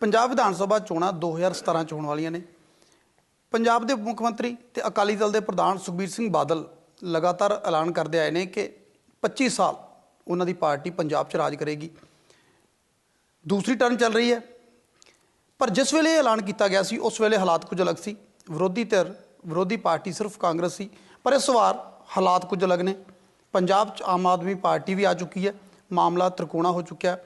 ਪੰਜਾਬ ਵਿਧਾਨ ਸਭਾ ਚੋਣਾਂ 2017 ਚ ਹੋਣ ਵਾਲੀਆਂ ਨੇ। ਪੰਜਾਬ ਦੇ ਮੁੱਖ ਮੰਤਰੀ ਤੇ ਅਕਾਲੀ ਦਲ ਦੇ ਪ੍ਰਧਾਨ ਸੁਖਬੀਰ ਸਿੰਘ ਬਾਦਲ ਲਗਾਤਾਰ ਐਲਾਨ ਕਰਦੇ ਆਏ ਨੇ ਕਿ 25 ਸਾਲ ਉਹਨਾਂ ਦੀ ਪਾਰਟੀ ਪੰਜਾਬ 'ਚ ਰਾਜ ਕਰੇਗੀ। ਦੂਸਰੀ ਟਰਨ ਚੱਲ ਰਹੀ ਹੈ। ਪਰ ਜਿਸ ਵੇਲੇ ਐਲਾਨ ਕੀਤਾ ਗਿਆ ਸੀ, ਉਸ ਵੇਲੇ ਹਾਲਾਤ ਕੁਝ ਅਲੱਗ ਸੀ। ਵਿਰੋਧੀ ਧਿਰ, ਵਿਰੋਧੀ ਪਾਰਟੀ ਸਿਰਫ ਕਾਂਗਰਸ ਸੀ, ਪਰ ਇਸ ਵਾਰ ਹਾਲਾਤ ਕੁਝ ਅਲੱਗ ਨੇ। ਪੰਜਾਬ 'ਚ ਆਮ ਆਦਮੀ ਪਾਰਟੀ ਵੀ ਆ ਚੁੱਕੀ ਹੈ। ਮਾਮਲਾ ਤ੍ਰਿਕੋਣਾ ਹੋ ਚੁੱਕਿਆ। ਹੈ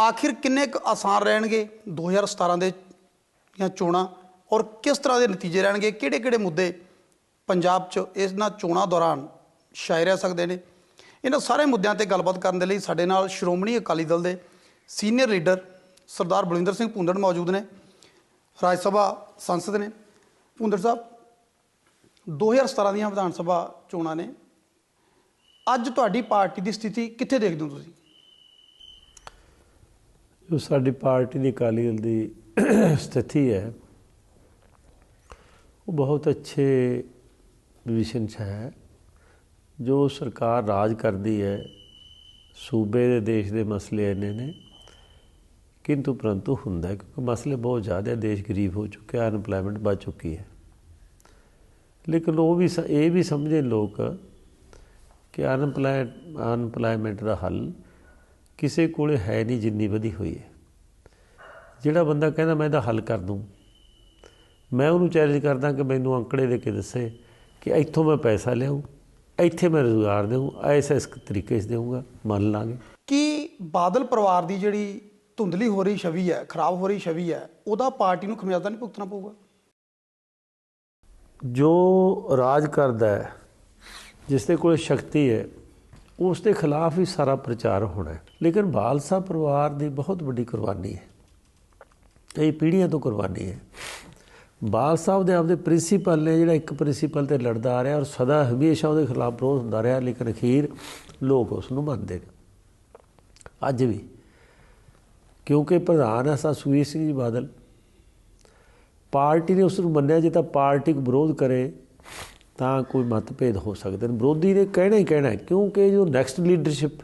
ਆਖਿਰ ਕਿੰਨੇ ਕੁ ਆਸਾਨ ਰਹਿਣਗੇ 2017 ਦੇ ਦੀਆਂ ਚੋਣਾਂ? ਔਰ ਕਿਸ ਤਰ੍ਹਾਂ ਦੇ ਨਤੀਜੇ ਰਹਿਣਗੇ? ਕਿਹੜੇ-ਕਿਹੜੇ ਮੁੱਦੇ ਪੰਜਾਬ 'ਚ ਇਹਨਾਂ ਚੋਣਾਂ ਦੌਰਾਨ ਸ਼ਾਇਰ ਰਹਿ ਸਕਦੇ ਨੇ? ਇਹਨਾਂ ਸਾਰੇ ਮੁੱਦਿਆਂ ਤੇ ਗੱਲਬਾਤ ਕਰਨ ਦੇ ਲਈ ਸਾਡੇ ਨਾਲ ਸ਼੍ਰੋਮਣੀ ਅਕਾਲੀ ਦਲ ਦੇ ਸੀਨੀਅਰ ਲੀਡਰ ਸਰਦਾਰ ਬਲਵਿੰਦਰ ਸਿੰਘ ਭੁੰਦੜ ਮੌਜੂਦ ਨੇ, ਰਾਜ ਸਭਾ ਸੰਸਦ ਨੇ। ਭੁੰਦੜ ਸਾਹਿਬ 2017 ਦੀਆਂ ਵਿਧਾਨ ਸਭਾ ਚੋਣਾਂ ਨੇ। ਅੱਜ ਤੁਹਾਡੀ ਪਾਰਟੀ ਦੀ ਸਥਿਤੀ ਕਿੱਥੇ ਦੇਖਦੇ ਹੋ ਤੁਸੀਂ? ਜੋ ਸਾਡੀ ਪਾਰਟੀ ਦੀ ਅਕਾਲੀ ਦਲ ਦੀ ਸਥਿਤੀ ਹੈ, ਉਹ ਬਹੁਤ ਅੱਛੇ ਪੋਜੀਸ਼ਨ 'ਚ ਹੈ। ਜੋ ਸਰਕਾਰ ਰਾਜ ਕਰਦੀ ਹੈ, ਸੂਬੇ ਦੇ ਦੇਸ਼ ਦੇ ਮਸਲੇ ਇੰਨੇ ਨੇ, ਕਿੰਤੂ ਪਰੰਤੂ ਹੁੰਦਾ ਕਿਉਂਕਿ ਮਸਲੇ ਬਹੁਤ ਜ਼ਿਆਦਾ ਦੇਸ਼ ਗਰੀਬ ਹੋ ਚੁੱਕਿਆ ਅਨਪਲਾਈਮੈਂਟ ਵੱਧ ਚੁੱਕੀ ਹੈ। ਲੇਕਿਨ ਉਹ ਵੀ ਸ- ਇਹ ਵੀ ਸਮਝੇ ਲੋਕ ਕਿ ਅਨਪਲਾਈ ਅਨਪਲਾਈਮੈਂਟ ਦਾ ਹੱਲ ਕਿਸੇ ਕੋਲੇ ਹੈ ਨਹੀਂ ਜਿੰਨੀ ਵਧੀ ਹੋਈ ਹੈ। ਜਿਹੜਾ ਬੰਦਾ ਕਹਿੰਦਾ ਮੈਂ ਇਹਦਾ ਹੱਲ ਕਰ ਦੂੰ ਮੈਂ ਉਹਨੂੰ ਚੈਲੰਜ ਕਰਦਾ ਕਿ ਮੈਨੂੰ ਅੰਕੜੇ ਦੇ ਕੇ ਦੱਸੇ ਕਿ ਇੱਥੋਂ ਮੈਂ ਪੈਸਾ ਲਿਆਉਂ ਇੱਥੇ ਮੈਂ ਰੋਜ਼ਗਾਰ ਦੇਵਾਂ ਐਸੇ ਇਸ ਤਰੀਕੇ ਸੇ ਦੇਵਾਂਗਾ ਮੰਨ ਲਾਂਗੇ। ਕਿ ਬਾਦਲ ਪਰਿਵਾਰ ਦੀ ਜਿਹੜੀ ਧੁੰਦਲੀ ਹੋ ਰਹੀ ਛਵੀ ਹੈ ਖਰਾਬ ਹੋ ਰਹੀ ਛਵੀ ਹੈ ਉਹਦਾ ਪਾਰਟੀ ਨੂੰ ਖਮਿਆਜ਼ਾ ਨਹੀਂ ਭੁਗਤਣਾ ਪਊਗਾ? ਜੋ ਰਾਜ ਕਰਦਾ ਹੈ ਜਿਸ ਦੇ ਕੋਲ ਸ਼ਕਤੀ ਹੈ ਉਸ ਦੇ ਖਿਲਾਫ ਹੀ ਸਾਰਾ ਪ੍ਰਚਾਰ ਹੋਣਾ ਹੈ। ਲੇਕਿਨ ਬਾਲਸਾ ਪਰਿਵਾਰ ਦੀ ਬਹੁਤ ਵੱਡੀ ਕੁਰਬਾਨੀ ਹੈ। ਕਈ ਪੀੜ੍ਹੀਆਂ ਤੋਂ ਕੁਰਬਾਨੀ ਹੈ। ਬਾਲ ਸਾਹਿਬ ਦੇ ਆਪਦੇ ਪ੍ਰਿੰਸੀਪਲ ਨੇ ਜਿਹੜਾ ਇੱਕ ਪ੍ਰਿੰਸੀਪਲ ਤੇ ਲੜਦਾ ਆ ਰਿਹਾ ਔਰ ਸਦਾ ਹਮੇਸ਼ਾ ਉਹਦੇ ਖਿਲਾਫ ਵਿਰੋਧ ਹੁੰਦਾ ਰਿਹਾ, ਲੇਕਿਨ ਅਖੀਰ ਲੋਕ ਉਸ ਨੂੰ ਮੰਨਦੇ ਨੇ। ਅੱਜ ਵੀ। ਕਿਉਂਕਿ ਪ੍ਰਧਾਨ ਹੈ ਸਾ ਸੁਖਬੀਰ ਸਿੰਘ ਜੀ ਬਾਦਲ। ਪਾਰਟੀ ਨੇ ਉਸ ਨੂੰ ਮੰਨਿਆ, ਜੇ ਤਾਂ ਪਾਰਟੀ ਵਿਰੋਧ ਕਰੇ, ਤਾਂ ਕੋਈ ਮਤਭੇਦ ਹੋ ਸਕਦੇ ਨੇ। ਵਿਰੋਧੀ ਨੇ ਕਹਿਣਾ ਹੀ ਕਹਿਣਾ ਕਿਉਂਕਿ ਜੋ ਨੈਕਸਟ ਲੀਡਰਸ਼ਿਪ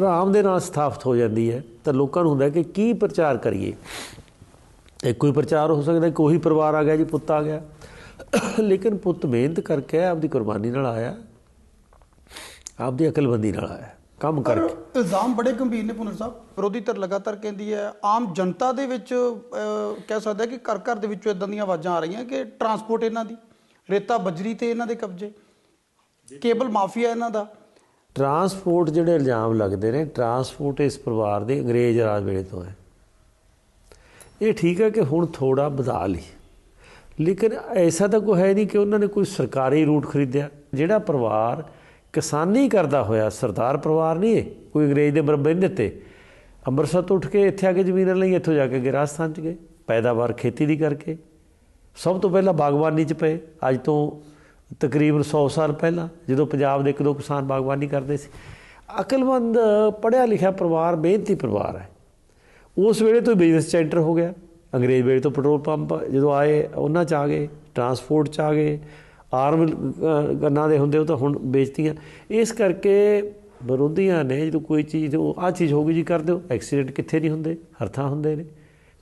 ਆਰਾਮ ਦੇ ਨਾਲ ਸਥਾਪਿਤ ਹੋ ਜਾਂਦੀ ਹੈ, ਤਾਂ ਲੋਕਾਂ ਨੂੰ ਹੁੰਦਾ ਕਿ ਕੀ ਪ੍ਰਚਾਰ ਕਰੀਏ? ਇੱਕ ਕੋਈ ਪ੍ਰਚਾਰ ਹੋ ਸਕਦਾ ਕੋਈ ਪਰਿਵਾਰ ਆ ਗਿਆ ਜੀ ਪੁੱਤ ਆ ਗਿਆ। ਲੇਕਿਨ ਪੁੱਤ ਮਿਹਨਤ ਕਰਕੇ ਆਪਦੀ ਕੁਰਬਾਨੀ ਨਾਲ ਆਇਆ ਆਪਦੀ ਅਕਲਬੰਦੀ ਨਾਲ ਆਇਆ ਕੰਮ ਕਰਕੇ। ਇਲਜ਼ਾਮ ਬੜੇ ਗੰਭੀਰ ਨੇ ਪੁਨਰ ਸਾਹਿਬ ਵਿਰੋਧੀ ਧਿਰ ਲਗਾਤਾਰ ਕਹਿੰਦੀ ਹੈ ਆਮ ਜਨਤਾ ਦੇ ਵਿੱਚ ਕਹਿ ਸਕਦਾ ਹੈ ਕਿ ਘਰ ਘਰ ਦੇ ਵਿੱਚੋਂ ਇਦਾਂ ਦੀਆਂ ਆਵਾਜ਼ਾਂ ਆ ਰਹੀਆਂ ਕਿ ਟਰਾਂਸਪੋਰਟ ਇਹਨਾਂ ਦੀ ਰੇਤਾ ਬਜਰੀ ਤੇ ਇਹਨਾਂ ਦੇ ਕਬਜ਼ੇ ਕੇਬਲ ਮਾਫੀਆ ਇਹਨਾਂ ਦਾ। ਟਰਾਂਸਪੋਰਟ ਜਿਹੜੇ ਇਲਜ਼ਾਮ ਲੱਗਦੇ ਨੇ ਟਰਾਂਸਪੋਰਟ ਇਸ ਪਰਿਵਾਰ ਦੇ ਅੰਗਰੇਜ਼ ਰਾਜ ਵੇਲੇ ਤੋਂ ਹੈ। ਇਹ ਠੀਕ ਹੈ ਕਿ ਹੁਣ ਥੋੜਾ ਵਧਾ ਲਈ। ਲੇਕਿਨ ਐਸਾ ਤਾਂ ਕੋਈ ਹੈ ਨਹੀਂ ਕਿ ਉਹਨਾਂ ਨੇ ਕੋਈ ਸਰਕਾਰੀ ਰੂਟ ਖਰੀਦਿਆ, ਜਿਹੜਾ ਪਰਿਵਾਰ ਕਿਸਾਨੀ ਕਰਦਾ ਹੋਇਆ, ਸਰਦਾਰ ਪਰਿਵਾਰ ਨਹੀਂ ਇਹ, ਕੋਈ ਅੰਗਰੇਜ਼ ਦੇ ਬਰਬਰ ਨਹੀਂ ਦਿੱਤੇ। ਅੰਮ੍ਰਿਤਸਰ ਤੋਂ ਉੱਠ ਕੇ ਇੱਥੇ ਆ ਕੇ ਜ਼ਮੀਨਾਂ ਲਈ ਇੱਥੋਂ ਜਾ ਕੇ ਗਏ ਰਾਜਸਥਾਨ ਚ ਗਏ, ਪੈਦਾਵਾਰ ਖੇਤੀ ਦੀ ਕਰਕੇ। ਸਭ ਤੋਂ ਪਹਿਲਾਂ ਬਾਗਬਾਨੀ ਚ ਪਏ, ਅੱਜ ਤੋਂ ਤਕਰੀਬਨ 100 ਸਾਲ ਪਹਿਲਾਂ, ਜਦੋਂ ਪੰਜਾਬ ਦੇ ਇੱਕ ਦੋ ਕਿਸਾਨ ਬਾਗਬਾਨੀ ਕਰਦੇ ਸੀ। ਅਕਲਮੰਦ, ਪੜ੍ਹਿਆ ਲਿਖਿਆ ਪਰਿਵਾਰ ਮਿਹਨਤੀ ਪਰਿਵਾਰ ਹੈ। ਉਸ ਵੇਲੇ ਤੋਂ ਬਿਜ਼ਨਸ ਸੈਂਟਰ ਹੋ ਗਿਆ। ਅੰਗਰੇਜ਼ ਵੇਲੇ ਤੋਂ ਪੈਟਰੋਲ ਪੰਪ ਜਦੋਂ ਆਏ ਉਹਨਾਂ ਚ ਆ ਗਏ ਟਰਾਂਸਪੋਰਟ ਚ ਆ ਗਏ ਆਰਮ ਗੰਨਾਂ ਦੇ ਹੁੰਦੇ ਉਹ ਤਾਂ ਹੁਣ ਵੇਚਤੀਆਂ। ਇਸ ਕਰਕੇ ਵਿਰੋਧੀਆਂ ਨੇ ਜਦੋਂ ਕੋਈ ਚੀਜ਼ ਉਹ ਆ ਚੀਜ਼ ਹੋ ਗਈ ਜੀ ਕਰ ਦਿਓ। ਐਕਸੀਡੈਂਟ ਕਿੱਥੇ ਨਹੀਂ ਹੁੰਦੇ? ਹਰ ਥਾਂ ਹੁੰਦੇ ਨੇ।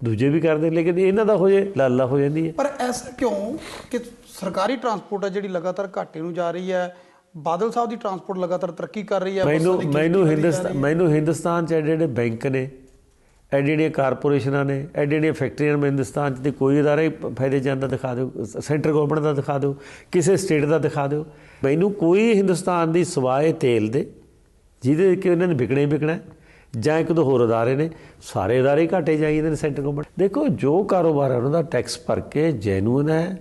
ਦੂਜੇ ਵੀ ਕਰਦੇ ਨੇ, ਲੇਕਿਨ ਇਹਨਾਂ ਦਾ ਹੋ ਜੇ ਲਾਲਾ ਹੋ ਜਾਂਦੀ ਹੈ। ਪਰ ਐਸਾ ਕਿਉਂ ਕਿ ਸਰਕਾਰੀ ਟਰਾਂਸਪੋਰਟ ਹੈ ਜਿਹੜੀ ਲਗਾਤਾਰ ਘਾਟੇ ਨੂੰ ਜਾ ਰਹੀ ਹੈ? ਬਾਦਲ ਸਾਹਿਬ ਦੀ ਟਰਾਂਸਪੋਰਟ ਲਗਾਤਾਰ ਤਰੱਕੀ ਕਰ ਰਹੀ ਹੈ ਮੈਨੂੰ ਮੈਨੂੰ ਹਿੰਦੁਸਤਾਨ। ਮੈਨੂੰ ਹਿੰਦੁਸਤਾਨ ਚ ਐਡੇ ਬੈਂਕ ਨੇ ਐਡੇ ਐਡੀਆਂ ਕਾਰਪੋਰੇਸ਼ਨਾਂ ਨੇ, ਐਡੇ ਐਡੀਆਂ ਫੈਕਟਰੀਆਂ ਨੇ ਹਿੰਦੁਸਤਾਨ ਚ ਤੇ ਕੋਈ ਅਦਾਰਾ ਹੀ ਫਾਇਦੇ ਜਾਂਦਾ ਦਿਖਾ ਦਿਓ ਸੈਂਟਰ ਗਵਰਨਮੈਂਟ ਦਾ ਦਿਖਾ ਦਿਓ, ਕਿਸੇ ਸਟੇਟ ਦਾ ਦਿਖਾ ਦਿਓ। ਮੈਨੂੰ ਕੋਈ ਹਿੰਦੁਸਤਾਨ ਦੀ ਸਵਾਏ ਤੇਲ ਦੇ, ਜਿਹਦੇ ਕਿ ਉਹਨਾਂ ਨੇ ਵਿਕਣਾ ਹੀ ਵਿਕਣਾ ਜਾਂ ਇੱਕ ਦੋ ਹੋਰ ਅਦਾਰੇ ਨੇ, ਸਾਰੇ ਅਦਾਰੇ ਹੀ ਘਾਟੇ ਜਾਈ ਜਾਂਦੇ ਨੇ ਸੈਂਟਰ ਗਵਰਨਮੈਂਟ। ਦੇਖੋ, ਜੋ ਕਾਰੋਬਾਰ ਹੈ, ਉਹਨਾਂ ਦਾ ਟੈਕਸ ਭਰ ਕੇ ਜੈਨੂਨ ਹੈ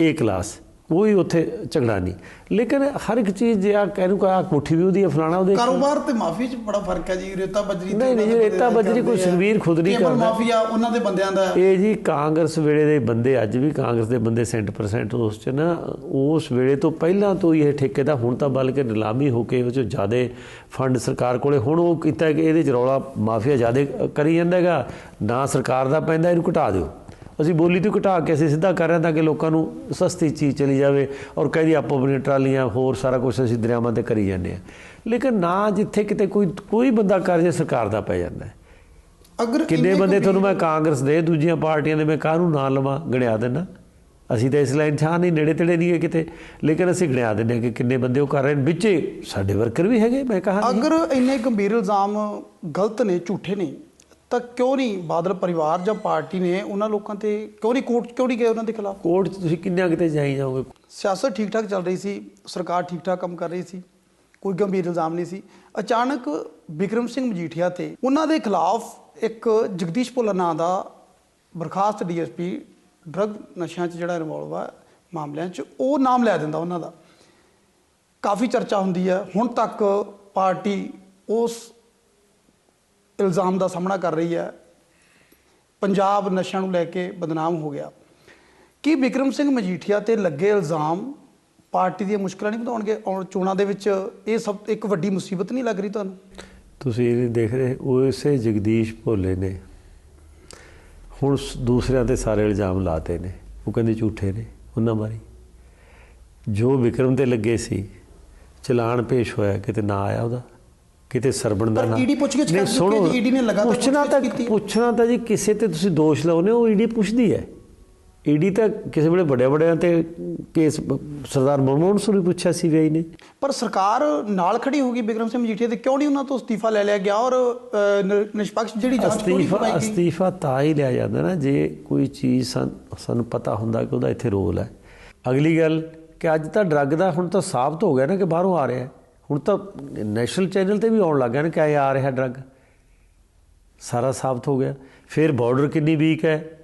ਏ ਕਲਾਸ ਕੋਈ ਉੱਥੇ ਝਗੜਾ ਨਹੀਂ ਲੇਕਿਨ ਹਰ ਇੱਕ ਚੀਜ਼ ਜੇ ਆ ਕਹਿ ਨੂੰ ਕਾ ਕੋਠੀ ਵੀ ਉਹਦੀ ਫਲਾਣਾ ਉਹਦੇ ਕਾਰੋਬਾਰ ਤੇ ਮਾਫੀ ਚ ਬੜਾ ਫ਼ਰਕ ਹੈ ਜੀ ਰੇਤਾ ਬਜਰੀ ਤੇ ਨਹੀਂ, ਨਹੀਂ, ਰੇਤਾ ਬਜਰੀ ਕੋਈ। ਸੁਖਬੀਰ ਖੁਦ ਨਹੀਂ ਕਰਦਾ। ਮਾਫੀਆ ਉਹਨਾਂ ਦੇ ਬੰਦਿਆਂ ਦਾ। ਇਹ ਜੀ ਕਾਂਗਰਸ ਵੇਲੇ ਦੇ ਬੰਦੇ ਅੱਜ ਵੀ ਕਾਂਗਰਸ ਦੇ ਬੰਦੇ 100% ਉਸ ਚ ਨਾ ਉਸ ਵੇਲੇ ਤੋਂ ਪਹਿਲਾਂ ਤੋਂ ਹੀ ਇਹ ਠੇਕੇ ਦਾ ਹੁਣ ਤਾਂ ਬਲਕਿ ਨਿਲਾਮੀ ਹੋ ਕੇ ਉਹ ਚ ਜ਼ਿਆਦੇ ਫੰਡ ਸਰਕਾਰ ਕੋਲੇ ਹੁਣ ਉਹ ਕੀਤਾ ਕਿ ਇਹਦੇ ਚ ਰੌਲਾ ਮਾਫੀਆ ਜ਼ਿਆਦੇ ਕਰੀ ਜਾਂਦਾ ਹੈਗਾ ਨਾ ਸਰਕਾਰ ਦਾ ਪੈਂਦਾ ਇਹਨੂੰ ਘਟਾ ਦਿਓ ਅਸੀਂ ਬੋਲੀ ਤੋਂ ਘਟਾ ਕੇ ਅਸੀਂ ਸਿੱਧਾ ਕਰ ਰਹੇ ਤਾਂ ਕਿ ਲੋਕਾਂ ਨੂੰ ਸਸਤੀ ਚੀਜ਼ ਚਲੀ ਜਾਵੇ ਔਰ ਕਹਿੰਦੀ ਆਪੋ ਆਪਣੀਆਂ ਟਰਾਲੀਆਂ ਹੋਰ ਸਾਰਾ ਕੁਝ ਅਸੀਂ ਦਰਿਆਵਾਂ ਤੇ ਕਰੀ ਜਾਂਦੇ ਆ ਲੇਕਿਨ ਨਾ ਜਿੱਥੇ ਕਿਤੇ ਕੋਈ ਕੋਈ ਬੰਦਾ ਕਰ ਜੇ ਸਰਕਾਰ ਦਾ ਪੈ ਜਾਂਦਾ ਹੈ। ਅਗਰ ਕਿੰਨੇ ਬੰਦੇ ਤੁਹਾਨੂੰ ਮੈਂ ਕਾਂਗਰਸ ਦੇ ਦੂਜੀਆਂ ਪਾਰਟੀਆਂ ਦੇ ਮੈਂ ਕਾਹਨੂੰ ਨਾਂ ਲਵਾਂ? ਗਣਿਆ ਦੇਣਾ। ਅਸੀਂ ਤਾਂ ਇਸ ਲਾਈਨ ਹਾਂ ਨਹੀਂ ਨੇੜੇ ਤੇੜੇ ਨਹੀਂ ਹੈ ਕਿਤੇ। ਲੇਕਿਨ ਅਸੀਂ ਗਣਿਆ ਦਿੰਦੇ ਕਿ ਕਿੰਨੇ ਬੰਦੇ ਉਹ ਕਰ ਰਹੇ ਨੇ। ਵਿੱਚੇ ਸਾਡੇ ਵਰਕਰ ਵੀ ਹੈਗੇ ਮੈਂ ਕਹਾ ਅਗਰ ਇੰਨੇ ਗੰਭੀਰ ਇਲਜ਼ਾਮ ਗਲਤ ਨੇ ਝੂਠੇ ਨੇ ਤਾਂ ਕਿਉਂ ਨਹੀਂ ਬਾਦਲ ਪਰਿਵਾਰ ਜਾਂ ਪਾਰਟੀ ਨੇ ਉਹਨਾਂ ਲੋਕਾਂ ਤੇ ਕਿਉਂ ਨਹੀਂ ਕੋਰਟ ਕਿਉਂ ਨਹੀਂ ਗਏ ਉਹਨਾਂ ਦੇ ਖਿਲਾਫ? ਕੋਰਟ 'ਚ ਤੁਸੀਂ ਕਿੰਨਾ ਕਿਤੇ ਜਾਈ ਜਾਓਗੇ? ਸਿਆਸਤ ਠੀਕ ਠਾਕ ਚੱਲ ਰਹੀ ਸੀ ਸਰਕਾਰ ਠੀਕ ਠਾਕ ਕੰਮ ਕਰ ਰਹੀ ਸੀ ਕੋਈ ਗੰਭੀਰ ਇਲਜ਼ਾਮ ਨਹੀਂ ਸੀ। ਅਚਾਨਕ ਵਿਕਰਮ ਸਿੰਘ ਮਜੀਠੀਆ ਤੇ ਉਹਨਾਂ ਦੇ ਖਿਲਾਫ ਇੱਕ ਜਗਦੀਸ਼ ਭੁੱਲਰ ਨਾਂ ਦਾ ਬਰਖਾਸਤ ਡੀਐਸਪੀ ਡਰਗ ਨਸ਼ਿਆਂ 'ਚ ਜਿਹੜਾ ਇਨਵੋਲਵ ਆ ਮਾਮਲਿਆਂ 'ਚ ਉਹ ਨਾਮ ਲੈ ਦਿੰਦਾ ਉਹਨਾਂ ਦਾ। ਕਾਫੀ ਚਰਚਾ ਹੁੰਦੀ ਹੈ ਹੁਣ ਤੱਕ ਪਾਰਟੀ ਉਸ ਇਲਜ਼ਾਮ ਦਾ ਸਾਹਮਣਾ ਕਰ ਰਹੀ ਹੈ। ਪੰਜਾਬ ਨਸ਼ਿਆਂ ਨੂੰ ਲੈ ਕੇ ਬਦਨਾਮ ਹੋ ਗਿਆ। ਕੀ ਵਿਕਰਮ ਸਿੰਘ ਮਜੀਠੀਆ ਤੇ ਲੱਗੇ ਇਲਜ਼ਾਮ ਪਾਰਟੀ ਦੀਆਂ ਮੁਸ਼ਕਲਾਂ ਨਹੀਂ ਵਧਾਉਣਗੇ? ਔਰ ਚੋਣਾਂ ਦੇ ਵਿੱਚ ਇਹ ਸਭ ਇੱਕ ਵੱਡੀ ਮੁਸੀਬਤ ਨਹੀਂ ਲੱਗ ਰਹੀ ਤੁਹਾਨੂੰ? ਤੁਸੀਂ ਇਹ ਦੇਖ ਰਹੇ ਉਹ ਇਸੇ ਜਗਦੀਸ਼ ਭੋਲੇ ਨੇ। ਹੁਣ ਦੂਸਰਿਆਂ ਤੇ ਸਾਰੇ ਇਲਜ਼ਾਮ ਲਾਤੇ ਨੇ। ਉਹ ਕਹਿੰਦੇ ਝੂਠੇ ਨੇ ਉਹਨਾਂ ਬਾਰੇ। ਜੋ ਵਿਕਰਮ ਤੇ ਲੱਗੇ ਸੀ, ਚਲਾਨ ਪੇਸ਼ ਹੋਇਆ, ਕਿਤੇ ਨਾ ਆਇਆ ਉਹਦਾ। ਕਿਤੇ ਸਰਬਣ ਦਾ ਪਰ ਨਾਂ ED ਪੁੱਛਗਿੱਛ ਨਹੀਂ, ਹੈ ਸੁਣੋ, ED ਨੇ ਲਗਾਤਾਰ ਪੁੱਛਣਾ ਤਾਂ ਹੈ। ਪੁੱਛਣਾ ਤਾਂ ਜੀ ਕਿਸੇ ਤੇ ਤੁਸੀਂ ਦੋਸ਼ ਲਾਉਨੇ ਉਹ ਈਡੀ ਪੁੱਛਦੀ ਹੈ ਈਡੀ ਤਾਂ ਕਿਸੇ ਵੇਲੇ ਵੱਡੇ ਵੱਡਿਆਂ ਤੇ ਕੇਸ ਸਰਦਾਰ ਮਨਮੋਹਨ ਸਿੰਘ ਨੂੰ ਵੀ ਪੁੱਛਿਆ ਸੀ ਵੀ ਨੇ ਪਰ ਸਰਕਾਰ ਨਾਲ ਖੜੀ ਹੋਗੀ ਵਿਕਰਮ ਸਿੰਘ ਮਜੀਠੀਆ ਤੇ ਕਿਉਂ ਨਹੀਂ ਉਹਨਾਂ ਤੋਂ ਅਸਤੀਫਾ ਲੈ ਲਿਆ ਗਿਆ ਔਰ ਨਿਸ਼ਪਕਸ਼ ਜਿਹੜੀ ਜਾਂਚ ਅਸਤੀਫਾ ਅਸਤੀਫਾ ਤਾਂ ਹੀ ਲਿਆ ਜਾਂਦਾ ਨਾ ਜੇ ਕੋਈ ਚੀਜ਼ ਸਾਨ- ਸਾਨੂੰ ਪਤਾ ਹੁੰਦਾ ਕਿ ਉਹਦਾ ਇੱਥੇ ਰੋਲ ਹੈ ਅਗਲੀ ਗੱਲ ਕਿ ਅੱਜ ਤਾਂ ਡਰੱਗ ਦਾ ਹੁਣ ਤਾਂ ਸਾਬਤ ਹੋ ਗਿਆ ਨਾ ਕਿ ਬਾਹਰੋਂ ਆ ਰਿਹਾ ਹੈ। ਹੁਣ ਤਾਂ ਨੈਸ਼ਨਲ ਚੈਨਲ ਤੇ ਵੀ ਆਉਣ ਲੱਗ ਗਿਆ ਨਾ ਕਿ ਇਹ ਆ ਰਿਹਾ ਡਰੱਗ। ਸਾਰਾ ਸਾਬਤ ਹੋ ਗਿਆ। ਫਿਰ ਬਾਰਡਰ ਕਿੰਨੀ ਵੀਕ ਹੈ,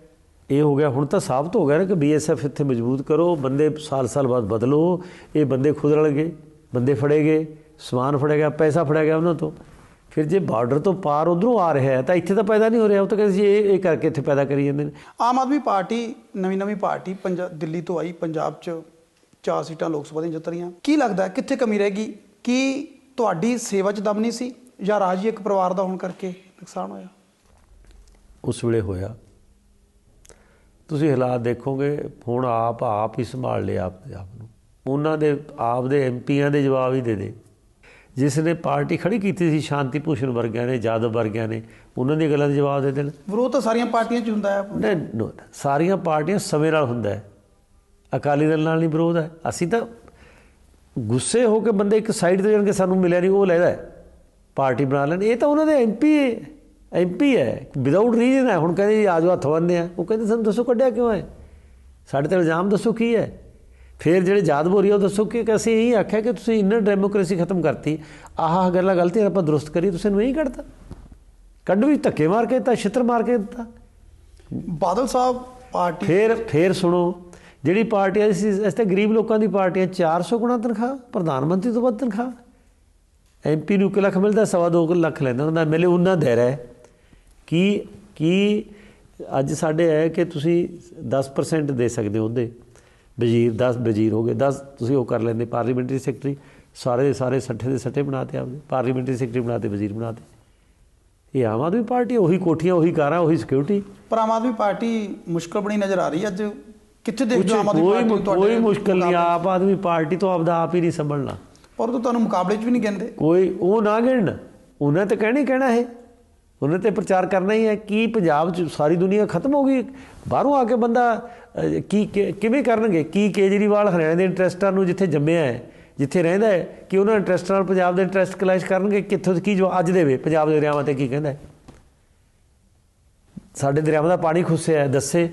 ਇਹ ਹੋ ਗਿਆ। ਹੁਣ ਤਾਂ ਸਾਬਤ ਹੋ ਗਿਆ ਨਾ ਕਿ ਬੀਐਸਐਫ ਇੱਥੇ ਮਜ਼ਬੂਤ ਕਰੋ, ਬੰਦੇ ਸਾਲ-ਸਾਲ ਬਾਅਦ ਬਦਲੋ। ਇਹ ਬੰਦੇ ਖੁਦ ਰਲਗੇ ਬੰਦੇ ਫੜੇ ਗਏ, ਸਮਾਨ ਫੜਿਆ ਗਿਆ, ਪੈਸਾ ਫੜਿਆ ਗਿਆ ਉਹਨਾਂ ਤੋਂ। ਫਿਰ ਜੇ ਬਾਰਡਰ ਤੋਂ ਪਾਰ ਉਧਰੋਂ ਆ ਰਿਹਾ ਹੈ, ਤਾਂ ਇੱਥੇ ਤਾਂ ਪੈਦਾ ਨਹੀਂ ਹੋ ਰਿਹਾ। ਉਹ ਤਾਂ ਕਹਿੰਦੇ ਸੀ, ਇਹ ਇਹ ਕਰਕੇ ਇੱਥੇ ਪੈਦਾ ਕਰੀ ਜਾਂਦੇ ਨੇ। ਆਮ ਆਦਮੀ ਪਾਰਟੀ, ਨਵੀਂ ਨਵੀਂ ਪਾਰਟੀ ਪੰਜਾਬ ਦਿੱਲੀ ਤੋਂ ਆਈ, ਪੰਜਾਬ 'ਚ ਚਾਰ ਸੀਟਾਂ ਲੋਕ ਸਭਾ ਦੀਆਂ ਜਿੱਤ ਰਹੀਆਂ। ਕੀ ਲੱਗਦਾ ਕਿੱਥੇ ਕਮੀ ਰਹਿ ਗਈ ਕੀ ਤੁਹਾਡੀ ਸੇਵਾ 'ਚ ਦਮ ਨਹੀਂ ਸੀ ਜਾਂ ਰਾਜੀ ਇੱਕ ਪਰਿਵਾਰ ਦਾ ਹੋਣ ਕਰਕੇ ਨੁਕਸਾਨ ਹੋਇਆ? ਉਸ ਵੇਲੇ ਹੋਇਆ। ਤੁਸੀਂ ਹਾਲਾਤ ਦੇਖੋਗੇ ਹੁਣ ਆਪ ਆਪ ਹੀ ਸੰਭਾਲ ਲਿਆ ਆਪ ਆਪ ਨੂੰ। ਉਹਨਾਂ ਦੇ ਆਪ ਦੇ ਐਮਪੀਆਂ ਦੇ ਜਵਾਬ ਹੀ ਦੇ ਦੇ। ਜਿਸ ਨੇ ਪਾਰਟੀ ਖੜੀ ਕੀਤੀ ਸੀ ਸ਼ਾਂਤੀ ਭੂਸ਼ਣ ਵਰਗਿਆਂ ਨੇ ਜਾਦਵ ਵਰਗਿਆਂ ਨੇ ਉਹਨਾਂ ਦੀਆਂ ਗੱਲਾਂ ਦੇ ਜਵਾਬ ਦੇ ਦੇਣ। ਵਿਰੋਧ ਤਾਂ ਸਾਰੀਆਂ ਪਾਰਟੀਆਂ 'ਚ ਹੁੰਦਾ ਹੈ ਨਹੀਂ ਸਾਰੀਆਂ ਪਾਰਟੀਆਂ ਸਮੇਂ ਨਾਲ ਹੁੰਦਾ ਹੈ। ਅਕਾਲੀ ਦਲ ਨਾਲ ਨਹੀਂ ਵਿਰੋਧ ਹੈ। ਅਸੀਂ ਤਾਂ ਗੁੱਸੇ ਹੋ ਕੇ ਬੰਦੇ ਇੱਕ ਸਾਈਡ ਤੇ ਜਾਣਗੇ ਸਾਨੂੰ ਮਿਲਿਆ ਨਹੀਂ ਉਹ ਲੈਦਾ। ਪਾਰਟੀ ਬਣਾ ਲੈਣ। ਇਹ ਤਾਂ ਉਹਨਾਂ ਦੇ ਐਮਪੀ ਐਮਪੀ ਹੈ। ਵਿਦਆਊਟ ਰੀਜ਼ਨ ਹੈ। ਹੁਣ ਕਹਿੰਦੇ ਜੀ ਆਜੋ ਹੱਥ ਬੰਨ੍ਹਦੇ ਆ। ਉਹ ਕਹਿੰਦੇ ਸਾਨੂੰ ਦੱਸੋ ਕੱਢਿਆ ਕਿਉਂ ਹੈ? ਸਾਡੇ ਤੇ ਇਲਜ਼ਾਮ ਦੱਸੋ ਕੀ ਹੈ? ਫਿਰ ਜਿਹੜੇ ਯਾਦ ਬੋਰੀ ਉਹ ਦੱਸੋ ਕਿ ਅਸੀਂ ਇਹ ਆਖਿਆ ਕਿ ਤੁਸੀਂ ਇਨਰ ਡੈਮੋਕ੍ਰੇਸੀ ਖਤਮ ਕਰਤੀ। ਆਹ ਗੱਲਾਂ ਗਲਤੀਆਂ ਆਪਾਂ ਦਰੁਸਤ ਕਰੀ ਤੁਸੀਂ ਨੂੰ ਨਹੀਂ ਕੱਢਤਾ। ਕੱਢ ਵੀ ਧੱਕੇ ਮਾਰ ਕੇ ਤਾਂ ਛਿੱਤਰ ਮਾਰ ਕੇ ਦਿੱਤਾ। ਬਾਦਲ ਸਾਹਿਬ ਪਾਰਟੀ ਫਿਰ ਫਿਰ ਸੁਣੋ। ਜਿਹੜੀ ਪਾਰਟੀਆਂ ਇਸ ਤੇ ਗਰੀਬ ਲੋਕਾਂ ਦੀ ਪਾਰਟੀਆਂ ਹੈ 400 ਗੁਣਾ ਤਨਖਾਹ, ਪ੍ਰਧਾਨ ਮੰਤਰੀ ਤੋਂ ਵੱਧ ਤਨਖਾਹ। ਐਮਪੀ ਨੂੰ 1 ਲੱਖ ਮਿਲਦਾ, ਸਵਾ ਦੋ ਕੁ ਲੱਖ ਲੈਂਦਾ ਉਹਨਾਂ ਹੁੰਦਾ ਮਿਲੇ ਉਹਨਾਂ ਦੇ ਰਿਹਾ ਕੀ ਕੀ ਅੱਜ ਸਾਡੇ ਹੈ ਕਿ ਤੁਸੀਂ 10% ਦੇ ਸਕਦੇ ਹੋ ਉਹਦੇ? ਵਜ਼ੀਰ 10 ਵਜ਼ੀਰ ਹੋ ਗਏ 10 ਤੁਸੀਂ ਉਹ ਕਰ ਲੈਂਦੇ, ਪਾਰਲੀਮੈਂਟਰੀ ਸੈਕਟਰੀ, ਸਾਰੇ ਦੇ ਸਾਰੇ ਸੱਠੇ ਦੇ ਸੱਠੇ ਬਣਾਤੇ ਆਪਦੇ, ਪਾਰਲੀਮੈਂਟਰੀ ਸੈਕਟਰੀ ਬਣਾਤੇ ਵਜ਼ੀਰ ਬਣਾਤੇ ਇਹ ਆਮ ਆਦਮੀ ਪਾਰਟੀ ਉਹੀ ਕੋਠੀਆਂ, ਉਹੀ ਕਾਰਾਂ, ਉਹੀ ਸਿਕਿਉਰਿਟੀ ਪਰ ਆਮ ਆਦਮੀ ਪਾਰਟੀ ਮੁਸ਼ਕਲ ਬਣੀ ਨਜ਼ਰ ਆ ਰਹੀ ਅੱਜ। ਕਿੱਥੇ ਦੇਖਦੇ ਹੋ ਆਮ ਆਦਮੀ ਕੋਈ ਪਾਰਟੀ ਨੂੰ ਤੁਹਾਡੇ ਕੋਈ ਮੁਸ਼ਕਲ ਨਹੀਂ? ਆਪ ਆਦਮੀ ਪਾਰਟੀ ਤੋਂ ਆਪਦਾ ਆਪ ਹੀ ਨਹੀਂ ਸੰਭਲਣਾ। ਪਰ ਉਹ ਤੁਹਾਨੂੰ ਮੁਕਾਬਲੇ 'ਚ ਵੀ ਨਹੀਂ ਕਹਿੰਦੇ। ਕੋਈ ਉਹ ਨਾ ਗਿਣਨ। ਉਹਨਾਂ ਤੇ ਕਹਿਣੀ ਕਹਿਣਾ ਹੈ ਉਹਨਾਂ ਤੇ ਪ੍ਰਚਾਰ ਕਰਨਾ ਹੀ ਹੈ। ਕੀ ਪੰਜਾਬ 'ਚ ਸਾਰੀ ਦੁਨੀਆ ਖਤਮ ਹੋ ਗਈ? ਬਾਹਰੋਂ ਆ ਕੇ ਬੰਦਾ ਕੀ ਕਿ- ਕਿਵੇਂ ਕਰਨਗੇ? ਕੀ ਕੇਜਰੀਵਾਲ ਹਰਿਆਣਾ ਦੇ ਇੰਟਰਸਟਾਂ ਨੂੰ ਜਿੱਥੇ ਜੰਮਿਆ ਹੈ ਜਿੱਥੇ ਰਹਿੰਦਾ ਹੈ ਕਿ ਉਹਨਾਂ ਇੰਟਰਸਟ ਨਾਲ ਪੰਜਾਬ ਦੇ ਇੰਟਰਸਟ ਕਲੈਸ਼ ਕਰਨਗੇ? ਕਿੱਥੋਂ ਕੀ ਜਵਾਬ ਅੱਜ ਦੇਵੇ ਪੰਜਾਬ ਦੇ ਦਰਿਆਵਾਂ ਤੇ ਕੀ ਕਹਿੰਦਾ ਸਾਡੇ ਦਰਿਆਵਾਂ ਦਾ ਪਾਣੀ ਖੁੱਸਿਆ ਹੈ ਦੱਸੇ।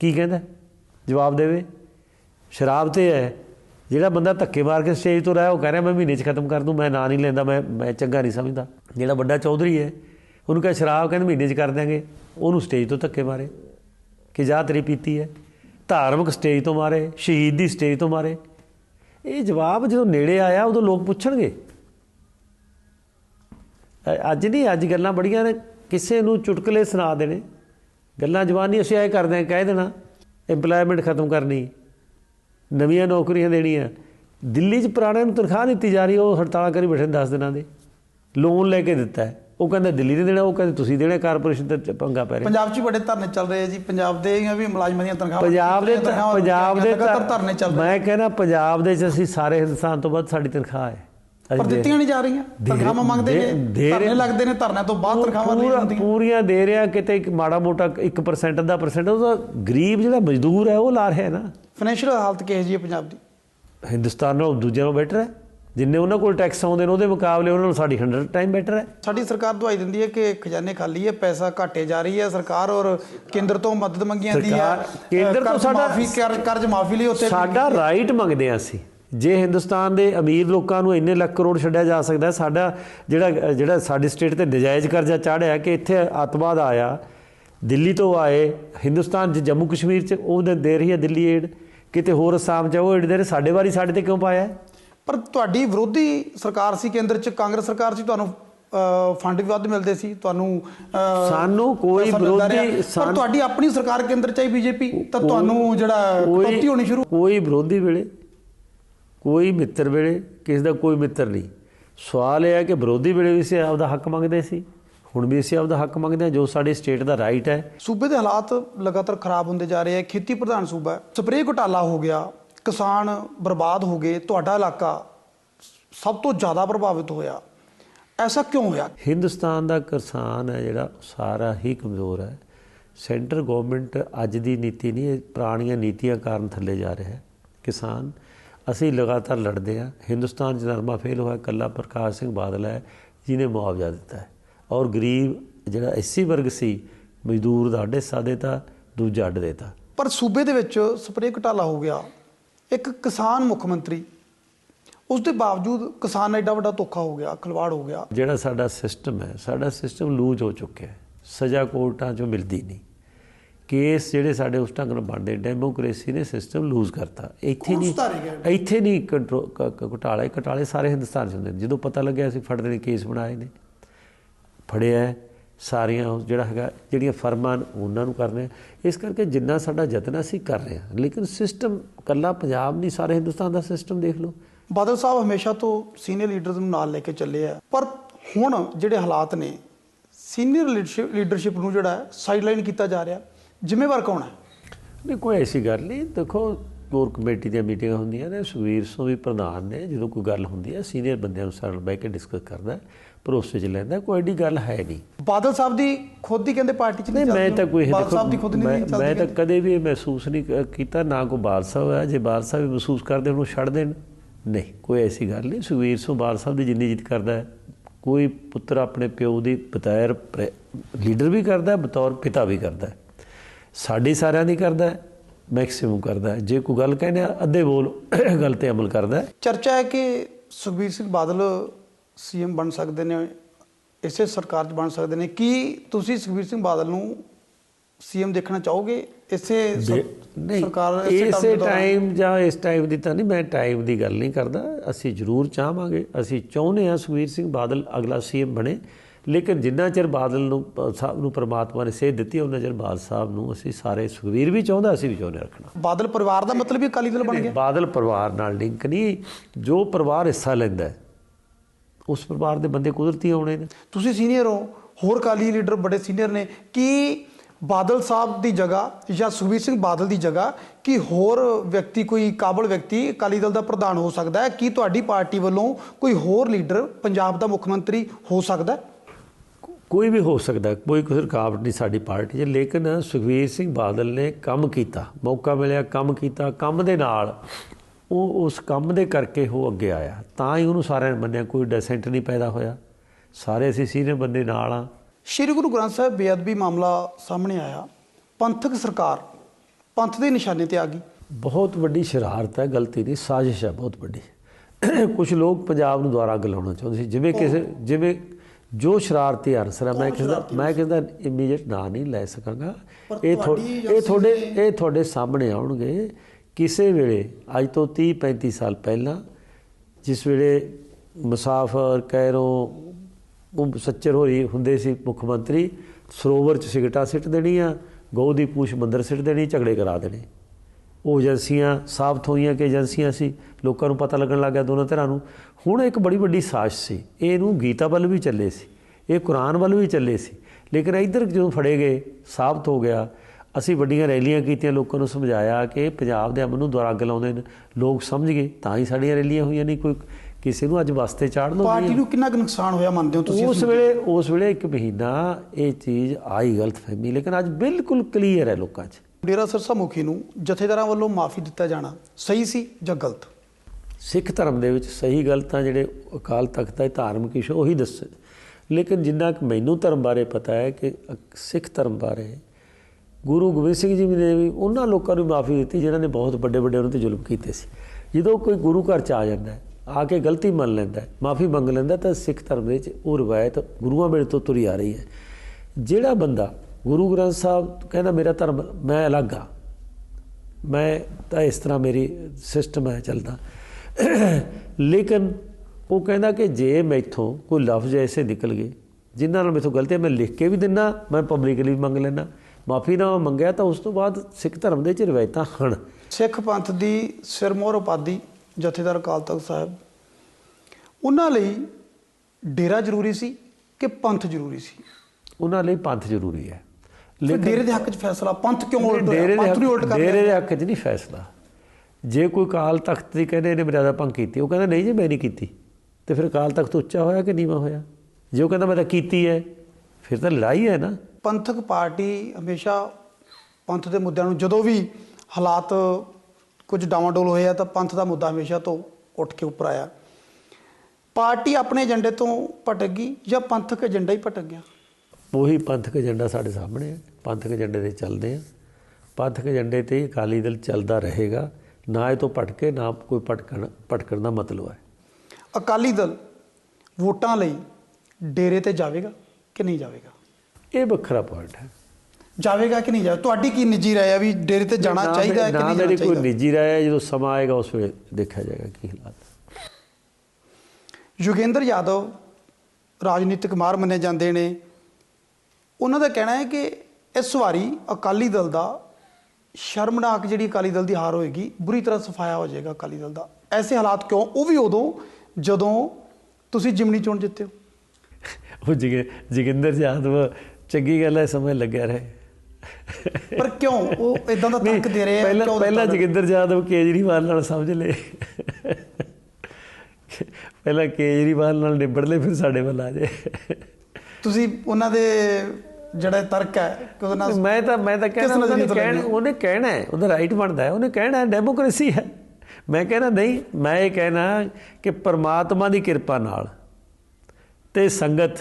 ਕੀ ਕਹਿੰਦਾ? ਜਵਾਬ ਦੇਵੇ। ਸ਼ਰਾਬ ਤੇ ਹੈ। ਜਿਹੜਾ ਬੰਦਾ ਧੱਕੇ ਮਾਰ ਕੇ ਸਟੇਜ ਤੋਂ ਰਿਹਾ, ਉਹ ਕਹਿ ਰਿਹਾ, ਮੈਂ ਮਹੀਨੇ 'ਚ ਖਤਮ ਕਰ ਦੂੰ, ਮੈਂ ਨਾਂ ਨਹੀਂ ਲੈਂਦਾ, ਮੈਂ ਮੈਂ ਚੰਗਾ ਨਹੀਂ ਸਮਝਦਾ। ਜਿਹੜਾ ਵੱਡਾ ਚੌਧਰੀ ਹੈ, ਉਹਨੂੰ ਕਹੇ, ਸ਼ਰਾਬ ਕਹਿੰਦੇ ਮਹੀਨੇ 'ਚ ਕਰ ਦਿਆਂਗੇ। ਉਹਨੂੰ ਸਟੇਜ ਤੋਂ ਧੱਕੇ ਮਾਰੇ ਕਿ ਜਾ ਤੇਰੀ ਪੀਤੀ ਹੈ। ਧਾਰਮਿਕ ਸਟੇਜ ਤੋਂ ਮਾਰੇ, ਸ਼ਹੀਦ ਦੀ ਸਟੇਜ ਤੋਂ ਮਾਰੇ। ਇਹ ਜਵਾਬ ਜਦੋਂ ਨੇੜੇ ਆਇਆ, ਉਦੋਂ ਲੋਕ ਪੁੱਛਣਗੇ। ਅੱਜ ਨਹੀਂ, ਅੱਜ ਗੱਲਾਂ ਬੜੀਆਂ ਨੇ। ਕਿਸੇ ਨੂੰ ਚੁਟਕਲੇ ਸੁਣਾ ਦੇਣੇ। ਗੱਲਾਂ ਜਵਾਨੀ ਅਸੀਂ ਐ ਕਰਦੇ ਹਾਂ, ਕਹਿ ਦੇਣਾ। EMPLOYMENT ਖਤਮ ਕਰਨੀ ਨਵੀਆਂ ਨੌਕਰੀਆਂ ਦੇਣੀਆਂ। ਦਿੱਲੀ 'ਚ ਪੁਰਾਣਿਆਂ ਨੂੰ ਤਨਖਾਹ ਦਿੱਤੀ ਜਾ ਰਹੀ ਉਹ ਹੜਤਾਲ ਕਰੀ ਬੈਠੇ 10 ਦਿਨਾਂ ਦੇ। ਲੋਨ ਲੈ ਕੇ ਦਿੱਤਾ ਹੈ। ਉਹ ਕਹਿੰਦਾ ਦਿੱਲੀ ਨੇ ਦੇਣਾ ਉਹ ਕਹਿੰਦੇ ਤੁਸੀਂ ਦੇਣਾ ਕਾਰਪੋਰੇਸ਼ਨ ਤੇ ਪੰਗਾ ਪੈ ਰਿਹਾ। ਪੰਜਾਬ 'ਚ ਬੜੇ ਧਰਨੇ ਚੱਲ ਰਹੇ ਆ ਜੀ। ਪੰਜਾਬ ਦੇ ਵੀ ਮੁਲਾਜ਼ਮਾਂ ਦੀਆਂ ਤਨਖਾਹਾਂ ਪੰਜਾਬ ਦੇ ਪੰਜਾਬ ਦੇ ਧਰਨੇ ਚੱਲ ਰਹੇ ਮੈਂ ਕਹਿੰਦਾ ਪੰਜਾਬ ਦੇ ਚ ਅਸੀਂ ਸਾਰੇ ਹਿੰਦੁਸਤਾਨ ਤੋਂ ਵੱਧ ਸਾਡੀ ਤਨਖਾਹ ਹੈ। ਪਰ ਦੇ- ਦਿੱਤੀਆਂ ਨਹੀਂ ਜਾ ਰਹੀਆਂ। ਦੇ- ਤਨਖਾਹਾਂ ਮੰਗਦੇ ਦੇ- ਨੇ ਦੇ ਧਰਨੇ ਲੱਗਦੇ ਨੇ ਧਰਨਿਆਂ ਤੋਂ ਬਾਅਦ ਤਨਖਾਹਾਂ ਨਹੀਂ ਹੁੰਦੀਆਂ। ਪੂਰੀਆਂ ਦੇ ਰਿਹਾ ਕਿਤੇ ਇੱਕ ਮਾੜਾ ਮੋਟਾ 1% ਅੱਧਾ ਪਰਸੈਂਟ ਉਹਦਾ ਗਰੀਬ ਜਿਹੜਾ ਮਜ਼ਦੂਰ ਹੈ ਉਹ ਲਾ ਰਿਹਾ ਨਾ। ਫਾਈਨੈਂਸ਼ੀਅਲ ਹਾਲਤ ਕਿਹੋ ਜਿਹੀ ਹੈ ਪੰਜਾਬ ਦੀ? ਹਿੰਦੁਸਤਾਨ ਨਾਲੋਂ ਦੂਜਿਆਂ ਨਾਲੋਂ ਬੈਟਰ ਹੈ। ਜਿੰਨੇ ਉਹਨਾਂ ਕੋਲ ਟੈਕਸ ਆਉਂਦੇ ਨੇ ਉਹਦੇ ਮੁਕਾਬਲੇ ਉਹਨਾਂ ਨੂੰ ਸਾਡੀ 100 ਟਾਈਮ ਬੈਟਰ ਹੈ। ਸਾਡੀ ਸਰਕਾਰ ਦਵਾਈ ਦਿੰਦੀ ਹੈ ਕਿ ਖਜ਼ਾਨੇ ਖਾਲੀ ਹੈ ਪੈਸਾ ਘਾਟੇ ਜਾ ਰਹੀ ਹੈ। ਸਰਕਾਰ ਔਰ ਕੇਂਦਰ ਤੋਂ ਮਦਦ ਮੰਗੀ ਜਾਂਦੀ ਹੈ। ਸਰਕਾਰ- ਕੇਂਦਰ ਤੋਂ ਸਾਡਾ- ਕਰਜ਼ ਮਾਫੀ ਲਈ ਉੱਥੇ ਸਾਡਾ ਰਾਈਟ ਮੰਗਦੇ ਆ ਅਸੀਂ। ਜੇ ਹਿੰਦੁਸਤਾਨ ਦੇ ਅਮੀਰ ਲੋਕਾਂ ਨੂੰ ਇੰਨੇ ਲੱਖ ਕਰੋੜ ਛੱਡਿਆ ਜਾ ਸਕਦਾ ਸਾਡਾ ਜਿਹੜਾ ਜਿਹੜਾ ਸਾਡੀ ਸਟੇਟ ਤੇ ਨਜਾਇਜ਼ ਕਰਜ਼ਾ ਚਾੜਿਆ ਕਿ ਇੱਥੇ ਅੱਤਵਾਦ ਆਇਆ ਦਿੱਲੀ ਤੋਂ ਆਏ ਹਿੰਦੁਸਤਾਨ 'ਚ ਜੰਮੂ ਕਸ਼ਮੀਰ 'ਚ ਉਹ ਦੇ- ਦੇ ਰਹੀ ਹੈ ਦਿੱਲੀ ਏਡ ਕਿਤੇ ਹੋਰ ਅਸਾਮ 'ਚ ਉਹ ਏਡ ਦੇ ਰਹੇ ਸਾਡੇ ਵਾਰੀ ਸਾਡੇ ਤੇ ਕਿਉਂ ਪਾਇਆ? ਪਰ ਤੁਹਾਡੀ ਵਿਰੋਧੀ ਸਰਕਾਰ ਸੀ ਕੇਂਦਰ 'ਚ ਕਾਂਗਰਸ ਸਰਕਾਰ ਸੀ ਤੁਹਾਨੂੰ ਫੰਡ ਵੀ ਵੱਧ ਮਿਲਦੇ ਸੀ ਤੁਹਾਨੂੰ ਸਾਨੂੰ ਕੋਈ। ਵਿਰੋਧੀ- ਪਰ ਤੁਹਾਡੀ ਆਪਣੀ ਸਰਕਾਰ ਕੇਂਦਰ 'ਚ ਆਈ ਬੀਜੇਪੀ ਤਾਂ ਤੁਹਾਨੂੰ ਜਿਹੜਾ ਕਟੌਤੀ ਹੋਣੀ ਸ਼ੁਰੂ ਕੋਈ ਵਿਰੋਧੀ ਵੇਲੇ ਕੋਈ ਮਿੱਤਰ ਵੇਲੇ ਕਿਸੇ ਦਾ ਕੋਈ ਮਿੱਤਰ ਨਹੀਂ। ਸਵਾਲ ਇਹ ਹੈ ਕਿ ਵਿਰੋਧੀ ਵੇਲੇ ਵੀ ਅਸੀਂ ਆਪਦਾ ਹੱਕ ਮੰਗਦੇ ਸੀ। ਹੁਣ ਵੀ ਅਸੀਂ ਆਪਦਾ ਹੱਕ ਮੰਗਦੇ ਹਾਂ ਜੋ ਸਾਡੇ ਸਟੇਟ ਦਾ ਰਾਈਟ ਹੈ। ਸੂਬੇ ਦੇ ਹਾਲਾਤ ਲਗਾਤਾਰ ਖਰਾਬ ਹੁੰਦੇ ਜਾ ਰਹੇ ਹੈ। ਖੇਤੀ ਪ੍ਰਧਾਨ ਸੂਬਾ ਹੈ। ਸਪਰੇਅ ਘੁਟਾਲਾ ਹੋ ਗਿਆ ਕਿਸਾਨ ਬਰਬਾਦ ਹੋ ਗਏ ਤੁਹਾਡਾ ਇਲਾਕਾ ਸਭ ਤੋਂ ਜ਼ਿਆਦਾ ਪ੍ਰਭਾਵਿਤ ਹੋਇਆ। ਐਸਾ ਕਿਉਂ ਹੋਇਆ? ਹਿੰਦੁਸਤਾਨ ਦਾ ਕਿਸਾਨ ਹੈ ਜਿਹੜਾ ਸਾਰਾ ਹੀ ਕਮਜ਼ੋਰ ਹੈ। ਸੈਂਟਰ ਗਵਰਨਮੈਂਟ ਅੱਜ ਦੀ ਨੀਤੀ ਨਹੀਂ ਪੁਰਾਣੀਆਂ ਨੀਤੀਆਂ ਕਾਰਨ ਥੱਲੇ ਜਾ ਰਿਹਾ ਹੈ। ਕਿਸਾਨ ਅਸੀਂ ਲਗਾਤਾਰ ਲੜਦੇ ਆ ਹਿੰਦੁਸਤਾਨ 'ਚ ਨਰਮਾ ਫੇਲ ਹੋਇਆ ਕੱਲਾ ਪ੍ਰਕਾਸ਼ ਸਿੰਘ ਬਾਦਲ ਹੈ ਜਿਹਨੇ ਮੁਆਵਜ਼ਾ ਦਿੱਤਾ ਹੈ। ਔਰ ਗਰੀਬ ਜਿਹੜਾ ਐਸੀ ਵਰਗ ਸੀ ਮਜ਼ਦੂਰ ਦਾ ਅੱਡ ਹਿੱਸਾ ਦੇਤਾ ਦੂਜਾ ਅੱਡ ਦੇਤਾ। ਪਰ ਸੂਬੇ ਦੇ ਵਿੱਚ ਸਪਰੇਅ ਘੁਟਾਲਾ ਹੋ ਗਿਆ। ਇੱਕ ਕਿਸਾਨ ਮੁੱਖ ਮੰਤਰੀ ਉਸ ਦੇ ਬਾਵਜੂਦ ਕਿਸਾਨ ਐਡਾ ਵੱਡਾ ਧੋਖਾ ਹੋ ਗਿਆ ਖਲਵਾੜ ਹੋ ਗਿਆ। ਜਿਹੜਾ ਸਾਡਾ ਸਿਸਟਮ ਹੈ ਸਾਡਾ ਸਿਸਟਮ ਲੂਜ਼ ਹੋ ਚੁੱਕਿਆ ਹੈ। ਸਜ਼ਾ ਕੋਰਟਾਂ 'ਚੋਂ ਮਿਲਦੀ ਨਹੀਂ। ਕੇਸ ਜਿਹੜੇ ਸਾਡੇ ਉਸ ਢੰਗ ਨਾਲ ਬਣਦੇ ਡੈਮੋਕ੍ਰੇਸੀ ਨੇ ਸਿਸਟਮ ਲੂਜ਼ ਕਰਤਾ। ਇੱਥੇ ਨਹੀਂ? ਇੱਥੇ ਨਹੀਂ ਘੁਟਾਲੇ ਘਟਾਲੇ ਸਾਰੇ ਹਿੰਦੁਸਤਾਨ 'ਚ ਹੁੰਦੇ ਨੇ। ਜਦੋਂ ਪਤਾ ਲੱਗਿਆ ਅਸੀਂ ਫੜਦੇ ਨੇ ਕੇਸ ਬਣਾਏ ਨੇ। ਫੜਿਆ ਸਾਰੀਆਂ ਜਿਹੜਾ ਹੈਗਾ ਜਿਹੜੀਆਂ ਫਰਮਾਂ ਉਹਨਾਂ ਨੂੰ ਕਰਨੇ। ਇਸ ਕਰਕੇ ਜਿੰਨਾ ਸਾਡਾ ਯਤਨ ਅਸੀਂ ਕਰ ਰਹੇ ਹਾਂ। ਲੇਕਿਨ ਸਿਸਟਮ ਕੱਲਾ ਪੰਜਾਬ ਨਹੀਂ ਸਾਰੇ ਹਿੰਦੁਸਤਾਨ ਦਾ ਸਿਸਟਮ ਦੇਖ ਲਓ। ਬਾਦਲ ਸਾਹਿਬ ਹਮੇਸ਼ਾ ਤੋਂ ਸੀਨੀਅਰ ਲੀਡਰਸ ਨੂੰ ਨਾਲ ਲੈ ਕੇ ਚੱਲੇ ਆ। ਪਰ ਹੁਣ ਜਿਹੜੇ ਹਾਲਾਤ ਨੇ ਸੀਨੀਅਰ ਲੀਡਰਸ਼ਿਪ ਲੀਡਰਸ਼ਿਪ ਨੂੰ ਜਿਹੜਾ ਸਾਈਡਲਾਈਨ ਕੀਤਾ ਜਾ ਰਿਹਾ। ਜ਼ਿੰਮੇਵਾਰ ਕੌਣ ਹੈ? ਨਹੀਂ ਕੋਈ ਐਸੀ ਗੱਲ ਨਹੀਂ। ਦੇਖੋ ਕੋਰ ਕਮੇਟੀ ਦੀਆਂ ਮੀਟਿੰਗਾਂ ਹੁੰਦੀਆਂ ਨੇ। ਸੁਖਵੀਰ ਸੋ ਵੀ ਪ੍ਰਧਾਨ ਨੇ। ਜਦੋਂ ਕੋਈ ਗੱਲ ਹੁੰਦੀ ਹੈ ਸੀਨੀਅਰ ਬੰਦਿਆਂ ਨੂੰ ਸਾਰੇ ਨਾਲ ਬਹਿ ਕੇ ਡਿਸਕਸ ਕਰਦਾ ਹੈ, ਭਰੋਸੇ 'ਚ ਲੈਂਦਾ ਹੈ, ਕੋਈ ਐਡੀ ਗੱਲ ਹੈ ਨਹੀਂ। ਬਾਦਲ ਸਾਹਿਬ ਦੀ ਖੁਦ ਦੀ ਕਹਿੰਦੇ ਪਾਰਟੀ ਚ ਨਹੀਂ ਮੈਂ ਤਾਂ ਕੋਈ ਬਾਦਲ ਸਾਹਿਬ ਦੀ ਖੁਦ ਨਹੀਂ ਚੱਲਦੀ ਮੈਂ ਤਾਂ। ਕਦੇ ਵੀ ਇਹ ਮਹਿਸੂਸ ਨਹੀਂ ਕੀਤਾ। ਨਾ ਕੋਈ ਬਾਲ ਸਾਹਿਬ ਹੈ ਜੇ ਬਾਲ ਸਾਹਿਬ ਵੀ ਮਹਿਸੂਸ ਕਰਦੇ ਉਹਨੂੰ ਛੱਡ ਦੇਣ। ਨਹੀਂ ਕੋਈ ਐਸੀ ਗੱਲ ਨਹੀਂ। ਸੁਖਵੀਰ ਸੋ ਬਾਲ ਸਾਹਿਬ ਦੀ ਜਿੰਨੀ ਇੱਜ਼ਤ ਕਰਦਾ ਹੈ ਕੋਈ ਪੁੱਤਰ ਆਪਣੇ ਪਿਓ ਦੀ ਬਤੌਰ ਲੀਡਰ ਵੀ ਕਰਦਾ ਹੈ ਬਤੌਰ ਪਿਤਾ ਵੀ ਕਰਦਾ ਹੈ। ਸਾਡੀ ਸਾਰਿਆਂ ਦੀ ਕਰਦਾ ਮੈਕਸਿਮਮ ਕਰਦਾ ਜੇ ਕੋਈ ਗੱਲ ਕਹਿੰਦੇ ਆ ਅੱਧੇ ਬੋਲ ਗੱਲ ਤੇ ਅਮਲ ਕਰਦਾ ਚਰਚਾ ਹੈ ਕਿ ਸੁਖਬੀਰ ਸਿੰਘ ਬਾਦਲ ਸੀਐਮ ਬਣ ਸਕਦੇ ਨੇ ਇਸੇ ਸਰਕਾਰ 'ਚ ਬਣ ਸਕਦੇ ਨੇ। ਕੀ ਤੁਸੀਂ ਸੁਖਬੀਰ ਸਿੰਘ ਬਾਦਲ ਨੂੰ ਸੀਐਮ ਦੇਖਣਾ ਚਾਹੋਗੇ? ਇਸੇ ਸਰਕਾਰ ਇਸੇ? ਟਾਈਮ ਜਾਂ ਇਸ ਟਾਈਮ ਦੀ ਤਾਂ ਨਹੀਂ ਮੈਂ ਟਾਈਮ ਦੀ ਗੱਲ ਨਹੀਂ ਕਰਦਾ। ਅਸੀਂ ਜ਼ਰੂਰ ਚਾਹਾਂਗੇ ਅਸੀਂ ਚਾਹੁੰਦੇ ਹਾਂ ਸੁਖਵੀਰ ਸਿੰਘ ਬਾਦਲ ਅਗਲਾ ਸੀਐਮ ਬਣੇ। ਲੇਕਿਨ ਜਿੰਨਾ ਚਿਰ ਬਾਦਲ ਨੂੰ ਸਾਹਿਬ ਨੂੰ ਪ੍ਰਮਾਤਮਾ ਨੇ ਸੇਧ ਦਿੱਤੀ ਉਹਨਾਂ ਚਿਰ ਬਾਦਲ ਸਾਹਿਬ ਨੂੰ ਅਸੀਂ ਸਾਰੇ ਸੁਖਵੀਰ ਵੀ ਚਾਹੁੰਦਾ ਅਸੀਂ ਵੀ ਚਾਹੁੰਦੇ ਰੱਖਣਾ। ਬਾਦਲ ਪਰਿਵਾਰ ਦਾ ਮਤਲਬ ਹੀ ਅਕਾਲੀ ਦਲ ਬਣ ਗਿਆ। ਬਾਦਲ ਪਰਿਵਾਰ ਨਾਲ ਲਿੰਕ ਨਹੀਂ ਜੋ ਪਰਿਵਾਰ ਹਿੱਸਾ ਲੈਂਦਾ ਹੈ, ਉਸ ਪਰਿਵਾਰ ਦੇ ਬੰਦੇ ਕੁਦਰਤੀ ਆਉਣੇ ਨੇ। ਤੁਸੀਂ ਸੀਨੀਅਰ ਹੋ ਹੋਰ ਅਕਾਲੀ ਲੀਡਰ ਬੜੇ ਸੀਨੀਅਰ ਨੇ ਕੀ ਬਾਦਲ ਸਾਹਿਬ ਦੀ ਜਗ੍ਹਾ ਜਾਂ ਸੁਖਬੀਰ ਸਿੰਘ ਬਾਦਲ ਦੀ ਜਗ੍ਹਾ ਕੀ ਹੋਰ ਵਿਅਕਤੀ ਕੋਈ ਕਾਬਲ ਵਿਅਕਤੀ ਅਕਾਲੀ ਦਲ ਦਾ ਪ੍ਰਧਾਨ ਹੋ ਸਕਦਾ ਹੈ? ਕੀ ਤੁਹਾਡੀ ਪਾਰਟੀ ਵੱਲੋਂ ਕੋਈ ਹੋਰ ਲੀਡਰ ਪੰਜਾਬ ਦਾ ਮੁੱਖ ਮੰਤਰੀ ਹੋ ਸਕਦਾ ਹੈ? ਕੋਈ ਵੀ ਹੋ ਸਕਦਾ ਕੋਈ ਕੋਈ ਰੁਕਾਵਟ ਨਹੀਂ ਸਾਡੀ ਪਾਰਟੀ 'ਚ। ਲੇਕਿਨ ਸੁਖਵੀਰ ਸਿੰਘ ਬਾਦਲ ਨੇ ਕੰਮ ਕੀਤਾ ਮੌਕਾ ਮਿਲਿਆ ਕੰਮ ਕੀਤਾ ਕੰਮ ਦੇ ਨਾਲ ਉਹ ਉਸ ਕੰਮ ਦੇ ਕਰਕੇ ਉਹ ਅੱਗੇ ਆਇਆ। ਤਾਂ ਹੀ ਉਹਨੂੰ ਸਾਰਿਆਂ ਨੇ ਮੰਨਿਆ ਕੋਈ ਡੈਸੈਂਟ ਨਹੀਂ ਪੈਦਾ ਹੋਇਆ। ਸਾਰੇ ਅਸੀਂ ਸੀਨੀਅਰ ਬੰਦੇ ਨਾਲ ਆ। ਸ਼੍ਰੀ ਗੁਰੂ ਗ੍ਰੰਥ ਸਾਹਿਬ ਬੇਅਦਬੀ ਮਾਮਲਾ ਸਾਹਮਣੇ ਆਇਆ। ਪੰਥਕ ਸਰਕਾਰ ਪੰਥ ਦੇ ਨਿਸ਼ਾਨੇ ਤੇ ਆ ਗਈ। ਬਹੁਤ ਵੱਡੀ ਸ਼ਰਾਰਤ ਹੈ ਗਲਤੀ ਨਹੀਂ ਸਾਜ਼ਿਸ਼ ਹੈ ਬਹੁਤ ਵੱਡੀ। ਕੁਝ ਲੋਕ ਪੰਜਾਬ ਨੂੰ ਦੁਆਰਾ ਗਲਾਉਣਾ ਚਾਹੁੰਦੇ ਸੀ। ਜਿਵੇਂ ਕਿਸੇ ਜਿਵੇਂ ਜੋ ਸ਼ਰਾਰਤੀ ਅਨਸਰ ਹੈ ਮੈਂ ਕਿਸੇ ਦਾ ਮੈਂ ਕਿਸੇ ਦਾ ਇਮੀਡੀਏਟ ਨਾਂ ਨਹੀਂ ਲੈ ਸਕਾਂਗਾ। ਇਹ ਇਹ ਤੁਹਾਡੇ ਇਹ ਤੁਹਾਡੇ ਸਾਹਮਣੇ ਆਉਣਗੇ। ਕਿਸੇ ਵੇਲੇ ਅੱਜ ਤੋਂ 30 35 ਸਾਲ ਪਹਿਲਾਂ ਜਿਸ ਵੇਲੇ ਮੁਸਾਫਰ ਕੈਰੋਂ ਉਹ ਸੱਚਰ ਹੋਈ ਹੁੰਦੇ ਸੀ ਮੁੱਖ ਮੰਤਰੀ ਸਰੋਵਰ ਚ ਸਿਗਟਾ ਸਿੱਟ ਦੇਣੀਆਂ ਗਊ ਦੀ ਪੂਛ ਮੰਦਰ ਸਿੱਟ ਦੇਣੀ ਝਗੜੇ ਕਰਾ ਦੇਣੇ। ਉਹ ਏਜੰਸੀਆਂ ਸਾਬਤ ਹੋਈਆਂ ਕਿ ਏਜੰਸੀਆਂ ਸੀ ਲੋਕਾਂ ਨੂੰ ਪਤਾ ਲੱਗਣ ਲੱਗ ਗਿਆ ਦੋਨਾਂ ਧਿਰਾਂ ਨੂੰ। ਹੁਣ ਇੱਕ ਬੜੀ ਵੱਡੀ ਸਾਜ਼ਿਸ਼ ਸੀ। ਇਹਨੂੰ ਗੀਤਾ ਵੱਲ ਵੀ ਚੱਲੇ ਸੀ ਇਹ ਕੁਰਾਨ ਵੱਲ ਵੀ ਚੱਲੇ ਸੀ। ਲੇਕਿਨ ਇੱਧਰ ਜਦੋਂ ਫੜੇ ਗਏ ਸਾਬਤ ਹੋ ਗਿਆ ਅਸੀਂ ਵੱਡੀਆਂ ਰੈਲੀਆਂ ਕੀਤੀਆਂ ਲੋਕਾਂ ਨੂੰ ਸਮਝਾਇਆ ਕਿ ਇਹ ਪੰਜਾਬ ਦੇ ਅਮਨ ਨੂੰ ਦੁਆਰਾ ਅੱਗ ਲਾਉਂਦੇ ਨੇ। ਲੋਕ ਸਮਝ ਗਏ ਤਾਂ ਹੀ ਸਾਡੀਆਂ ਰੈਲੀਆਂ ਹੋਈਆਂ ਨਹੀਂ ਕੋਈ ਕਿਸੇ ਨੂੰ ਅੱਜ ਵਾਸਤੇ ਚਾੜ ਲਓ ਪਾਰਟੀ ਨੂੰ ਕਿੰਨਾ ਕੁ ਨੁਕਸਾਨ ਹੋਇਆ ਮੰਨਦੇ ਹੋ ਤੁਸੀਂ ਉਸ ਵੇਲੇ ਉਸ ਵੇਲੇ ਇੱਕ ਮਹੀਨਾ ਇਹ ਚੀਜ਼ ਆਈ ਗਲਤਫਹਿਮੀ ਲੇਕਿਨ ਅੱਜ ਬਿਲਕੁਲ ਕਲੀਅਰ ਹੈ ਲੋਕਾਂ 'ਚ। ਡੇਰਾ ਸਿਰਸਾ ਮੁਖੀ ਨੂੰ ਜਥੇਦਾਰਾਂ ਵੱਲੋਂ ਮਾਫੀ ਦਿੱਤਾ ਜਾਣਾ ਸਹੀ ਸੀ ਜਾਂ ਗਲਤ? ਸਿੱਖ ਧਰਮ ਦੇ ਵਿੱਚ ਸਹੀ ਗਲਤ ਤਾਂ ਜਿਹੜੇ ਅਕਾਲ ਤਖਤ ਦਾ ਧਾਰਮਿਕ ਇਸ਼ੂ, ਉਹੀ ਦੱਸੇ। ਲੇਕਿਨ ਜਿੰਨਾ ਕਿ ਮੈਨੂੰ ਧਰਮ ਬਾਰੇ ਪਤਾ ਹੈ ਕਿ ਸਿੱਖ ਧਰਮ ਬਾਰੇ, ਗੁਰੂ ਗੋਬਿੰਦ ਸਿੰਘ ਜੀ ਨੇ ਵੀ ਉਹਨਾਂ ਲੋਕਾਂ ਨੂੰ ਮਾਫੀ ਦਿੱਤੀ ਜਿਨ੍ਹਾਂ ਨੇ ਬਹੁਤ ਵੱਡੇ ਵੱਡੇ ਉਹਨਾਂ ਤੇ ਜ਼ੁਲਮ ਕੀਤੇ ਸੀ। ਜਦੋਂ ਕੋਈ ਗੁਰੂ ਘਰ ਚ ਆ ਜਾਂਦਾ ਹੈ, ਆ ਕੇ ਗਲਤੀ ਮੰਨ ਲੈਂਦਾ ਮਾਫੀ ਮੰਗ ਲੈਂਦਾ ਤਾਂ ਸਿੱਖ ਧਰਮ ਦੇ ਵਿੱਚ ਉਹ ਰਵਾਇਤ ਗੁਰੂਆਂ ਵੇਲੇ ਤੋਂ ਤੁਰੀ ਆ ਰਹੀ ਹੈ। ਜਿਹੜਾ ਬੰਦਾ ਗੁਰੂ ਗ੍ਰੰਥ ਸਾਹਿਬ ਕਹਿੰਦਾ ਮੇਰਾ ਧਰਮ ਮੈਂ ਅਲੱਗ ਆ। ਮੈਂ ਤਾਂ ਇਸ ਤਰ੍ਹਾਂ ਮੇਰੀ ਸਿਸਟਮ ਹੈ ਚੱਲਦਾ। ਲੇਕਿਨ ਉਹ ਕਹਿੰਦਾ ਕਿ ਜੇ ਮੈਥੋਂ ਕੋਈ ਲਫ਼ਜ਼ ਐਸੇ ਨਿਕਲ ਗਏ ਜਿਨ੍ਹਾਂ ਨਾਲ ਮੈਥੋਂ ਗਲਤੀ ਮੈਂ ਲਿਖ ਕੇ ਵੀ ਦਿੰਨਾ ਮੈਂ ਪਬਲਿਕਲੀ ਵੀ ਮੰਗ ਲੈਣਾ ਮਾਫੀ ਨਾ ਮੰਗਿਆ ਤਾਂ ਉਸ ਤੋਂ ਬਾਅਦ ਸਿੱਖ ਧਰਮ ਦੇ ਚ ਰਵਾਇਤਾਂ ਹਨ। ਸਿੱਖ ਪੰਥ ਦੀ ਸਿਰਮੌਰ ਉਪਾਧੀ ਜਥੇਦਾਰ ਅਕਾਲ ਤਖਤ ਸਾਹਿਬ ਉਹਨਾਂ ਲਈ ਡੇਰਾ ਜ਼ਰੂਰੀ ਸੀ ਕਿ ਪੰਥ ਜ਼ਰੂਰੀ ਸੀ? ਉਹਨਾਂ ਲਈ ਪੰਥ ਜ਼ਰੂਰੀ ਹੈ। ਫਿਰ ਡੇਰੇ ਦੇ ਹੱਕ 'ਚ ਫੈਸਲਾ ਪੰਥ ਕਿਉਂ ਉਲਟ ਹੋਇਆ ਡੇਰੇ ਦੇ ਪੰਥ ਨੂੰ ਉਲਟ ਹੱਕ- ਡੇਰੇ ਦੇ ਹੱਕ 'ਚ ਨਹੀਂ ਫੈਸਲਾ। ਜੇ ਕੋਈ ਕਾਲ ਤਖਤ ਦੀ ਕਹਿੰਦੇ ਇਹਨੇ ਮਰਿਆਦਾ ਭੰਗ ਕੀਤੀ ਉਹ ਕਹਿੰਦਾ ਨਹੀਂ ਜੀ ਮੈਂ ਨਹੀਂ ਕੀਤੀ। ਤੇ ਫਿਰ ਕਾਲ ਤਖਤ ਉੱਚਾ ਹੋਇਆ ਕਿ ਨੀਵਾਂ ਹੋਇਆ? ਜੇ ਉਹ ਕਹਿੰਦਾ ਮੈਂ ਤਾਂ ਕੀਤੀ ਹੈ ਫਿਰ ਤਾਂ ਲੜਾਈ ਹੈ ਨਾ। ਪੰਥਕ ਪਾਰਟੀ ਹਮੇਸ਼ਾ ਪੰਥ ਦੇ ਮੁੱਦਿਆਂ ਨੂੰ ਜਦੋਂ ਵੀ ਹਾਲਾਤ ਕੁਝ ਡਾਵਾਂਡੋਲ ਹੋਏ ਆ ਤਾਂ ਪੰਥ ਦਾ ਮੁੱਦਾ ਹਮੇਸ਼ਾ ਤੋਂ ਉੱਠ ਕੇ ਉੱਪਰ ਆਇਆ। ਪਾਰਟੀ ਆਪਣੇ ਏਜੰਡੇ ਤੋਂ ਭਟਕ ਗਈ ਜਾਂ ਪੰਥਕ ਏਜੰਡਾ ਹੀ ਭਟਕ ਗਿਆ? ਉਹੀ ਪੰਥਕ ਏਜੰਡਾ ਸਾਡੇ ਸਾਹਮਣੇ ਹੈ। ਪੰਥਕ ਏਜੰਡੇ ਤੇ ਚੱਲਦੇ ਆ ਪੰਥਕ ਏਜੰਡੇ ਤੇ ਅਕਾਲੀ ਦਲ ਚੱਲਦਾ ਰਹੇਗਾ। ਨਾ ਇਹ ਤੋਂ ਭਟਕੇ ਨਾ ਕੋਈ ਭਟਕਣ ਭਟਕਣ ਦਾ ਮਤਲਬ ਹੈ। ਅਕਾਲੀ ਦਲ ਵੋਟਾਂ ਲਈ ਡੇਰੇ ਤੇ ਜਾਵੇਗਾ ਕਿ ਨਹੀਂ ਜਾਵੇਗਾ? ਇਹ ਵੱਖਰਾ ਪੁਆਇੰਟ ਹੈ। ਜਾਵੇਗਾ ਕਿ ਨਹੀਂ ਜਾਵੇਗਾ? ਤੁਹਾਡੀ ਕੀ ਨਿੱਜੀ ਰਾਏ ਹੈ ਵੀ ਡੇਰੇ ਤੇ ਜਾਣਾ ਚਾਹੀਦਾ ਹੈ ਕਿ ਨਹੀਂ ਜਾਣਾ ਮੇਰੀ ਕੋਈ ਚਾਹੀਦਾ? ਨਿੱਜੀ ਰਾਏ ਹੈ। ਜਦੋਂ ਸਮਾਂ ਆਏਗਾ ਉਸ ਵੇਲੇ ਦੇਖਿਆ ਜਾਏਗਾ ਕੀ ਹਾਲਾਤ ਯੋਗੇਂਦਰ ਯਾਦਵ ਰਾਜਨੀਤਿਕ ਮਾਰ ਮੰਨੇ ਜਾਂਦੇ ਨੇ। ਉਹਨਾਂ ਦਾ ਕਹਿਣਾ ਹੈ ਕਿ ਇਸ ਵਾਰੀ ਅਕਾਲੀ ਦਲ ਦਾ ਸ਼ਰਮਨਾਕ ਜਿਹੜੀ ਅਕਾਲੀ ਦਲ ਦੀ ਹਾਰ ਹੋਏਗੀ ਬੁਰੀ ਤਰ੍ਹਾਂ ਸਫਾਇਆ ਹੋ ਜਾਏਗਾ ਅਕਾਲੀ ਦਲ ਦਾ। ਐਸੇ ਹਾਲਾਤ ਕਿਉਂ? ਉਹ ਵੀ ਉਦੋਂ ਜਦੋਂ ਤੁਸੀਂ ਜਿਮਨੀ ਚੋਣ ਜਿੱਤੇ ਹੋ। ਉਹ ਜਗ ਜੋਗਿੰਦਰ ਯਾਦਵ ਚੰਗੀ ਗੱਲ ਹੈ ਸਮਝ ਲੱਗਿਆ ਰਹੇ। ਪਰ ਕਿਉਂ? ਉਹ ਇਦਾਂ ਦਾ ਤੱਕ ਦੇ ਰਹੇ ਆ ਪਹਿਲਾਂ ਪਹਿਲਾਂ? ਜੋਗਿੰਦਰ ਯਾਦਵ ਕੇਜਰੀਵਾਲ ਨਾਲ ਸਮਝ ਲਏ ਪਹਿਲਾਂ ਕੇਜਰੀਵਾਲ ਨਾਲ ਨਿਬੜ ਲਏ ਫਿਰ ਸਾਡੇ ਵੱਲ ਆ ਜਾਏ ਤੁਸੀਂ ਉਹਨਾਂ ਦੇ ਜਿਹੜਾ ਤਰਕ ਹੈ ਕਿ ਉਹਦੇ ਨਾਲ ਮੈਂ ਤਾਂ ਮੈਂ ਤਾਂ ਕਹਿੰਦਾ ਉਹਨੇ ਕਹਿਣਾ? ਉਹਨੇ ਕਹਿਣਾ ਹੈ ਉਹਦਾ ਰਾਈਟ ਬਣਦਾ ਹੈ ਉਹਨੇ ਕਹਿਣਾ ਹੈ ਡੈਮੋਕ੍ਰੇਸੀ ਹੈ ਮੈਂ ਕਹਿੰਦਾ ਨਹੀਂ ਮੈਂ ਇਹ ਕਹਿਣਾ ਕਿ ਪਰਮਾਤਮਾ ਦੀ ਕਿਰਪਾ ਨਾਲ ਤੇ ਸੰਗਤ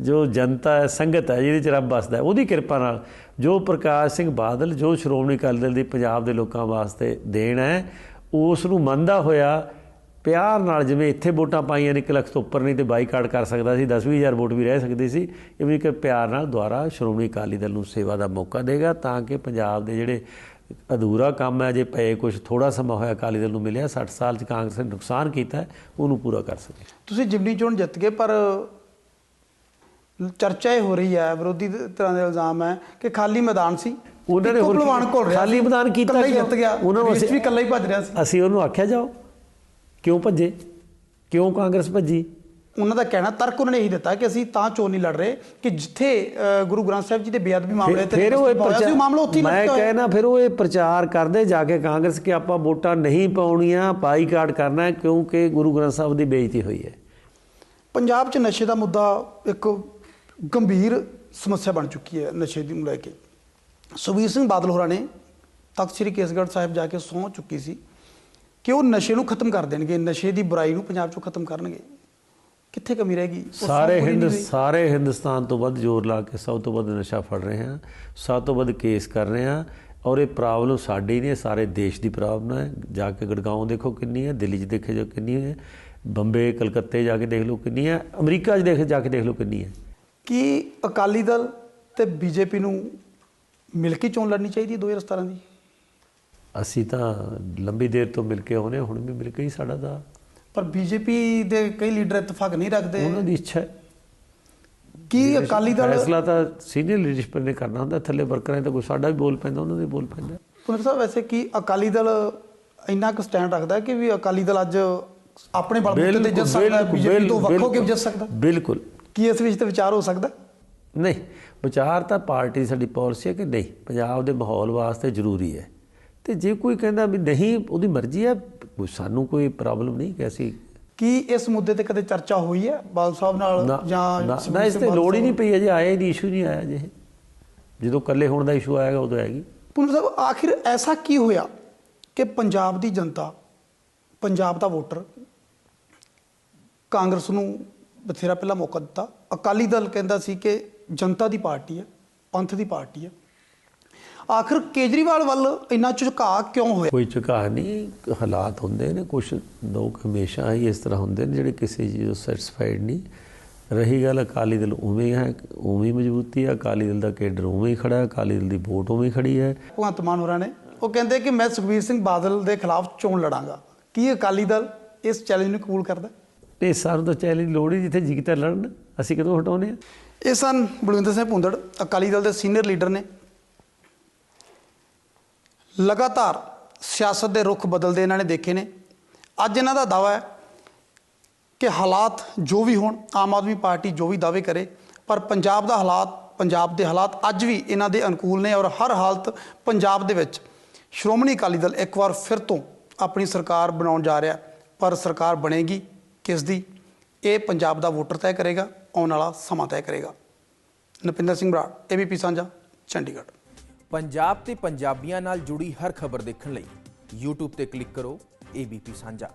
ਜੋ ਜਨਤਾ ਹੈ ਸੰਗਤ ਹੈ ਜਿਹਦੇ ਚ ਰੱਬ ਵਸਦਾ ਹੈ ਉਹਦੀ ਕਿਰਪਾ ਨਾਲ ਜੋ ਪ੍ਰਕਾਸ਼ ਸਿੰਘ ਬਾਦਲ ਜੋ ਸ਼੍ਰੋਮਣੀ ਅਕਾਲੀ ਦਲ ਦੀ ਪੰਜਾਬ ਦੇ ਲੋਕਾਂ ਵਾਸਤੇ ਦੇਣ ਹੈ ਉਸ ਨੂੰ ਮੰਨਦਾ ਹੋਇਆ ਪਿਆਰ ਨਾਲ ਜਿਵੇਂ ਇੱਥੇ ਵੋਟਾਂ ਪਾਈਆਂ ਨੇ 1 ਲੱਖ ਤੋਂ ਉੱਪਰ ਨਹੀਂ ਤੇ ਬਾਈਕਾਟ ਕਰ ਸਕਦਾ ਸੀ 10 ਹਜ਼ਾਰ ਵੋਟ ਵੀ ਰਹਿ ਸਕਦੀ ਸੀ ਇਹ ਵੀ ਕਿ ਪਿਆਰ ਨਾਲ ਦੁਆਰਾ ਸ਼੍ਰੋਮਣੀ ਅਕਾਲੀ ਦਲ ਨੂੰ ਸੇਵਾ ਦਾ ਮੌਕਾ ਦੇਗਾ ਤਾਂ ਕਿ ਪੰਜਾਬ ਦੇ ਜਿਹੜੇ ਅਧੂਰਾ ਕੰਮ ਹੈ ਜੇ ਪਏ ਕੁਝ ਥੋੜਾ ਸਮਾਂ ਹੋਇਆ ਅਕਾਲੀ ਦਲ ਨੂੰ ਮਿਲਿਆ 60 ਸਾਲ ਚ ਕਾਂਗਰਸ ਨੇ ਨੁਕਸਾਨ ਕੀਤਾ ਉਹਨੂੰ ਪੂਰਾ ਕਰ ਸਕੇ। ਤੁਸੀਂ ਜਿਮਨੀ ਚੋਣ ਜਿੱਤ ਗਏ ਪਰ ਚਰਚਾ ਇਹ ਹੋ ਰਹੀ ਹੈ ਵਿਰੋਧੀ ਤਰ੍ਹਾਂ ਦੇ ਇਲਜ਼ਾਮ ਹੈ ਕਿ ਖਾਲੀ ਮੈਦਾਨ ਸੀ। ਉਹਨਾਂ ਨੇ ਇੱਕੋ ਹੋਰ ਕੀ- ਭਲਵਾਨ ਘੁਲ ਰਿਹਾ ਖਾਲੀ ਮੈਦਾਨ ਕੀਤਾ? ਜਿੱਤ ਗਿਆ ਉਹਨਾਂ ਨੂੰ ਵੀ ਇਕੱਲਾ ਹੀ ਭੱਜ ਰਿਹਾ ਸੀ। ਅਸੀਂ ਉਹਨੂੰ ਆਖਿਆ ਜਾਓ। ਕਿਉਂ ਭੱਜੇ? ਕਿਉਂ ਕਾਂਗਰਸ ਭੱਜੀ? ਉਹਨਾਂ ਦਾ ਕਹਿਣਾ ਤਰਕ ਉਹਨਾਂ ਨੇ ਇਹੀ ਦਿੱਤਾ ਕਿ ਅਸੀਂ ਤਾਂ ਚੋਣ ਨਹੀਂ ਲੜ ਰਹੇ ਕਿ ਜਿੱਥੇ ਗੁਰੂ ਗ੍ਰੰਥ ਸਾਹਿਬ ਜੀ ਦੇ ਬੇਅਦਬੀ ਮਾਮਲੇ ਤੇ ਫਿਰ ਉਹ ਸੀ, ਮਾਮਲਾ ਉੱਥੇ ਮੈਂ। ਕਹਿਣਾ ਫਿਰ ਉਹ ਇਹ ਪ੍ਰਚਾਰ ਕਰਦੇ ਜਾ ਕੇ ਕਾਂਗਰਸ ਕਿ ਆਪਾਂ ਵੋਟਾਂ ਨਹੀਂ ਪਾਉਣੀਆਂ ਬਾਈਕਾਟ ਕਰਨਾ ਕਿਉਂਕਿ ਗੁਰੂ ਗ੍ਰੰਥ ਸਾਹਿਬ ਦੀ ਬੇਇੱਜ਼ਤੀ ਹੋਈ ਹੈ। ਪੰਜਾਬ 'ਚ ਨਸ਼ੇ ਦਾ ਮੁੱਦਾ ਇੱਕ ਗੰਭੀਰ ਸਮੱਸਿਆ ਬਣ ਚੁੱਕੀ ਹੈ ਨਸ਼ੇ ਦੀ ਨੂੰ ਲੈ ਕੇ। ਸੁਖਬੀਰ ਸਿੰਘ ਬਾਦਲ ਹੋਰਾਂ ਨੇ ਤਖਤ ਸ੍ਰੀ ਕੇਸਗੜ੍ਹ ਸਾਹਿਬ ਜਾ ਕੇ ਸਹੁੰ ਚੁੱਕੀ ਸੀ। ਕਿ ਉਹ ਨਸ਼ੇ ਨੂੰ ਖਤਮ ਕਰ ਦੇਣਗੇ ਨਸ਼ੇ ਦੀ ਬੁਰਾਈ ਨੂੰ ਪੰਜਾਬ 'ਚੋਂ ਖਤਮ ਕਰਨਗੇ। ਕਿੱਥੇ ਕਮੀ ਰਹਿ ਗਈ ਉਹ ਸਹੁੰ ਸਾਰੇ ਹਿੰਦ। ਸਾਰੇ ਹਿੰਦੁਸਤਾਨ ਤੋਂ ਵੱਧ ਜ਼ੋਰ ਲਾ ਕੇ ਸਭ ਤੋਂ ਵੱਧ ਨਸ਼ਾ ਫੜ ਰਹੇ ਹਾਂ ਸਭ ਤੋਂ ਵੱਧ ਕੇਸ ਕਰ ਰਹੇ ਹਾਂ ਔਰ ਇਹ ਪ੍ਰੋਬਲਮ ਸਾਡੀ ਨਹੀਂ ਹੈ ਸਾਰੇ ਦੇਸ਼ ਦੀ ਪ੍ਰੋਬਲਮ ਹੈ। ਜਾ ਕੇ ਗੜਗਾਉਂ ਦੇਖੋ ਕਿੰਨੀ ਹੈ ਦਿੱਲੀ 'ਚ ਦੇਖੇ ਜੋ ਕਿੰਨੀ ਹੈ ਬੰਬੇ ਕਲਕੱਤੇ ਜਾ ਕੇ ਦੇਖ ਲਓ ਕਿੰਨੀ ਹੈ ਅਮਰੀਕਾ 'ਚ ਦੇਖ ਜਾ ਕੇ ਦੇਖ ਲਓ ਕਿੰਨੀ ਹੈ। ਕੀ ਅਕਾਲੀ ਦਲ ਤੇ ਬੀਜੇਪੀ ਨੂੰ ਮਿਲ ਕੇ ਚੋਣ ਲੜਨੀ ਚਾਹੀਦੀ ਹੈ 2017 ਦੀ? ਅਸੀਂ ਤਾਂ ਲੰਬੀ ਦੇਰ ਤੋਂ ਮਿਲ ਕੇ ਆਉਨੇ ਹੁਣ ਵੀ ਮਿਲ ਕੇ ਹੀ ਸਾਡਾ ਦਾ। ਪਰ ਬੀਜੇਪੀ ਦੇ ਕਈ ਲੀਡਰ ਇਤਫਾਕ ਨਹੀਂ ਰੱਖਦੇ। ਉਹਨਾਂ ਦੀ ਇੱਛਾ ਹੈ। ਕੀ ਅਕਾਲੀ ਦਲ ਫੈਸਲਾ ਤਾਂ ਸੀਨੀਅਰ ਲੀਡਰਸ਼ਿਪ ਨੇ ਕਰਨਾ ਹੁੰਦਾ ਥੱਲੇ ਵਰਕਰਾਂ ਦਾ ਕੋਈ ਸਾਡਾ ਵੀ ਬੋਲ ਪੈਂਦਾ ਉਹਨਾਂ ਦੇ ਬੋਲ ਪੈਂਦਾ। ਪੁਨਰ ਸਾਹਿਬ ਵੈਸੇ ਕੀ ਅਕਾਲੀ ਦਲ ਇੰਨਾ ਕੁ ਸਟੈਂਡ ਰੱਖਦਾ ਕਿ ਵੀ ਅਕਾਲੀ ਦਲ ਅੱਜ ਆਪਣੇ ਬਲਬੂਤੇ ਤੇ ਜਿੱਤ ਸਕਦਾ ਬੀਜੇਪੀ ਤੋਂ ਵੱਖੋ ਕੇ ਜਿੱਤ ਸਕਦਾ? ਬਿਲਕੁਲ। ਕੀ ਇਸ ਵਿੱਚ ਤੇ ਵਿਚਾਰ ਹੋ ਸਕਦਾ? ਨਹੀਂ ਵਿਚਾਰ ਤਾਂ ਪਾਰਟੀ ਸਾਡੀ ਪਾਲਿਸੀ ਹੈ ਕਿ ਨਹੀਂ? ਪੰਜਾਬ ਦੇ ਮਾਹੌਲ ਵਾਸਤੇ ਜ਼ਰੂਰੀ ਹੈ। ਤੇ ਜੇ ਕੋਈ ਕਹਿੰਦਾ ਵੀ ਨਹੀਂ ਉਹਦੀ ਮਰਜ਼ੀ ਹੈ ਕੋਈ ਸਾਨੂੰ ਕੋਈ ਪ੍ਰੋਬਲਮ ਨਹੀਂ ਕਿ ਅਸੀਂ ਕੀ ਇਸ ਮੁੱਦੇ ਤੇ ਕਦੇ ਚਰਚਾ ਹੋਈ ਹੈ ਬਾਲ ਸਾਹਿਬ ਨਾਲ ਜਾਂ ਨਾ- ਇਸ ਤੇ ਲੋੜ ਹੀ ਨਹੀਂ ਪਈ ਅਜੇ ਆਇਆ ਹੀ ਨਹੀਂ ਇਸ਼ੂ ਨਹੀਂ ਆਇਆ ਜੇ ਜਦੋਂ ਇਕੱਲੇ ਹੋਣ ਦਾ ਇਸ਼ੂ ਆਏਗਾ ਉਦੋਂ ਆਏਗੀ। ਪੁੰਨ ਸਾਹਿਬ ਆਖਿਰ ਐਸਾ ਕੀ ਹੋਇਆ ਕਿ ਪੰਜਾਬ ਦੀ ਜਨਤਾ ਪੰਜਾਬ ਦਾ ਵੋਟਰ ਕਾਂਗਰਸ ਨੂੰ ਬਥੇਰਾ ਪਹਿਲਾਂ ਮੌਕਾ ਦਿੱਤਾ? ਅਕਾਲੀ ਦਲ ਕਹਿੰਦਾ ਸੀ ਕਿ ਜਨਤਾ ਦੀ ਪਾਰਟੀ ਹੈ ਪੰਥ ਦੀ ਪਾਰਟੀ ਹੈ। ਆਖਿਰ ਕੇਜਰੀਵਾਲ ਵੱਲ ਇੰਨਾ ਝੁਕਾਅ ਕਿਉਂ ਹੋਇਆ? ਕੋਈ ਝੁਕਾਅ ਨਹੀਂ ਹਾਲਾਤ ਹੁੰਦੇ ਨੇ ਕੁਝ ਲੋਕ ਹਮੇਸ਼ਾ ਹੀ ਇਸ ਤਰ੍ਹਾਂ ਹੁੰਦੇ ਨੇ ਜਿਹੜੇ ਕਿਸੇ ਚੀਜ਼ ਤੋਂ ਸੈਟੀਸਫਾਈਡ ਨਹੀਂ। ਰਹੀ ਗੱਲ ਅਕਾਲੀ ਦਲ ਉਵੇਂ ਹੀ ਉਵੇਂ ਮਜ਼ਬੂਤੀ ਹੈ ਅਕਾਲੀ ਦਲ ਦਾ ਕੇਡਰ ਉਵੇਂ ਹੀ ਖੜਾ ਹੈ ਅਕਾਲੀ ਦਲ ਦੀ ਵੋਟ ਉਵੇਂ ਖੜੀ ਹੈ। ਭਗਵੰਤ ਮਾਨ ਹੋਰਾਂ ਨੇ ਉਹ ਕਹਿੰਦੇ ਕਿ ਮੈਂ ਸੁਖਬੀਰ ਸਿੰਘ ਬਾਦਲ ਦੇ ਖਿਲਾਫ ਚੋਣ ਲੜਾਂਗਾ। ਕੀ ਅਕਾਲੀ ਦਲ ਇਸ ਚੈਲੰਜ ਨੂੰ ਕਬੂਲ ਕਰਦਾ? ਤੇ ਸਾਨੂੰ ਤਾਂ ਚੈਲੰਜ ਲੋੜ ਹੀ ਜਿੱਥੇ ਜਿਗਤਾ ਲੜਨ ਅਸੀਂ ਕਦੋਂ ਹਟਾਉਨੇ ਆ ਇਹ ਸਨ ਬਲਵਿੰਦਰ ਸਿੰਘ ਭੁੰਦੜ ਅਕਾਲੀ ਦਲ ਦੇ ਸੀਨੀਅਰ ਲੀਡਰ ਨੇ। ਲਗਾਤਾਰ ਸਿਆਸਤ ਦੇ ਰੁਖ ਬਦਲਦੇ ਇਹਨਾਂ ਨੇ ਦੇਖੇ ਨੇ। ਅੱਜ ਇਹਨਾਂ ਦਾ ਦਾਵਾ ਹੈ ਕਿ ਹਾਲਾਤ ਜੋ ਵੀ ਹੋਣ, ਆਮ ਆਦਮੀ ਪਾਰਟੀ ਜੋ ਵੀ ਦਾਅਵੇ ਕਰੇ, ਪਰ ਪੰਜਾਬ ਦਾ ਹਾਲਾਤ, ਪੰਜਾਬ ਦੇ ਹਾਲਾਤ ਅੱਜ ਵੀ ਇਹਨਾਂ ਦੇ ਅਨੁਕੂਲ ਨੇ ਔਰ ਹਰ ਹਾਲਤ ਪੰਜਾਬ ਦੇ ਵਿੱਚ। ਸ਼੍ਰੋਮਣੀ ਅਕਾਲੀ ਦਲ ਇੱਕ ਵਾਰ ਫਿਰ ਤੋਂ ਆਪਣੀ ਸਰਕਾਰ ਬਣਾਉਣ ਜਾ ਰਿਹਾ, ਪਰ ਸਰਕਾਰ ਬਣੇਗੀ ਕਿਸ ਦੀ? ਇਹ ਪੰਜਾਬ ਦਾ ਵੋਟਰ ਤੈਅ ਕਰੇਗਾ, ਆਉਣ ਵਾਲਾ ਸਮਾਂ ਤੈਅ ਕਰੇਗਾ। ਨਪਿੰਦਰ ਸਿੰਘ ਬਰਾੜ ਏਬੀਪੀ ਸਾਂਝਾ, ਚੰਡੀਗੜ੍ਹ। ਪੰਜਾਬ ਤੇ ਪੰਜਾਬੀਆਂ ਨਾਲ ਜੁੜੀ ਹਰ ਖਬਰ ਦੇਖਣ ਲਈ YouTube ਤੇ ਕਲਿੱਕ ਕਰੋ ABP ਸਾਂਝਾ।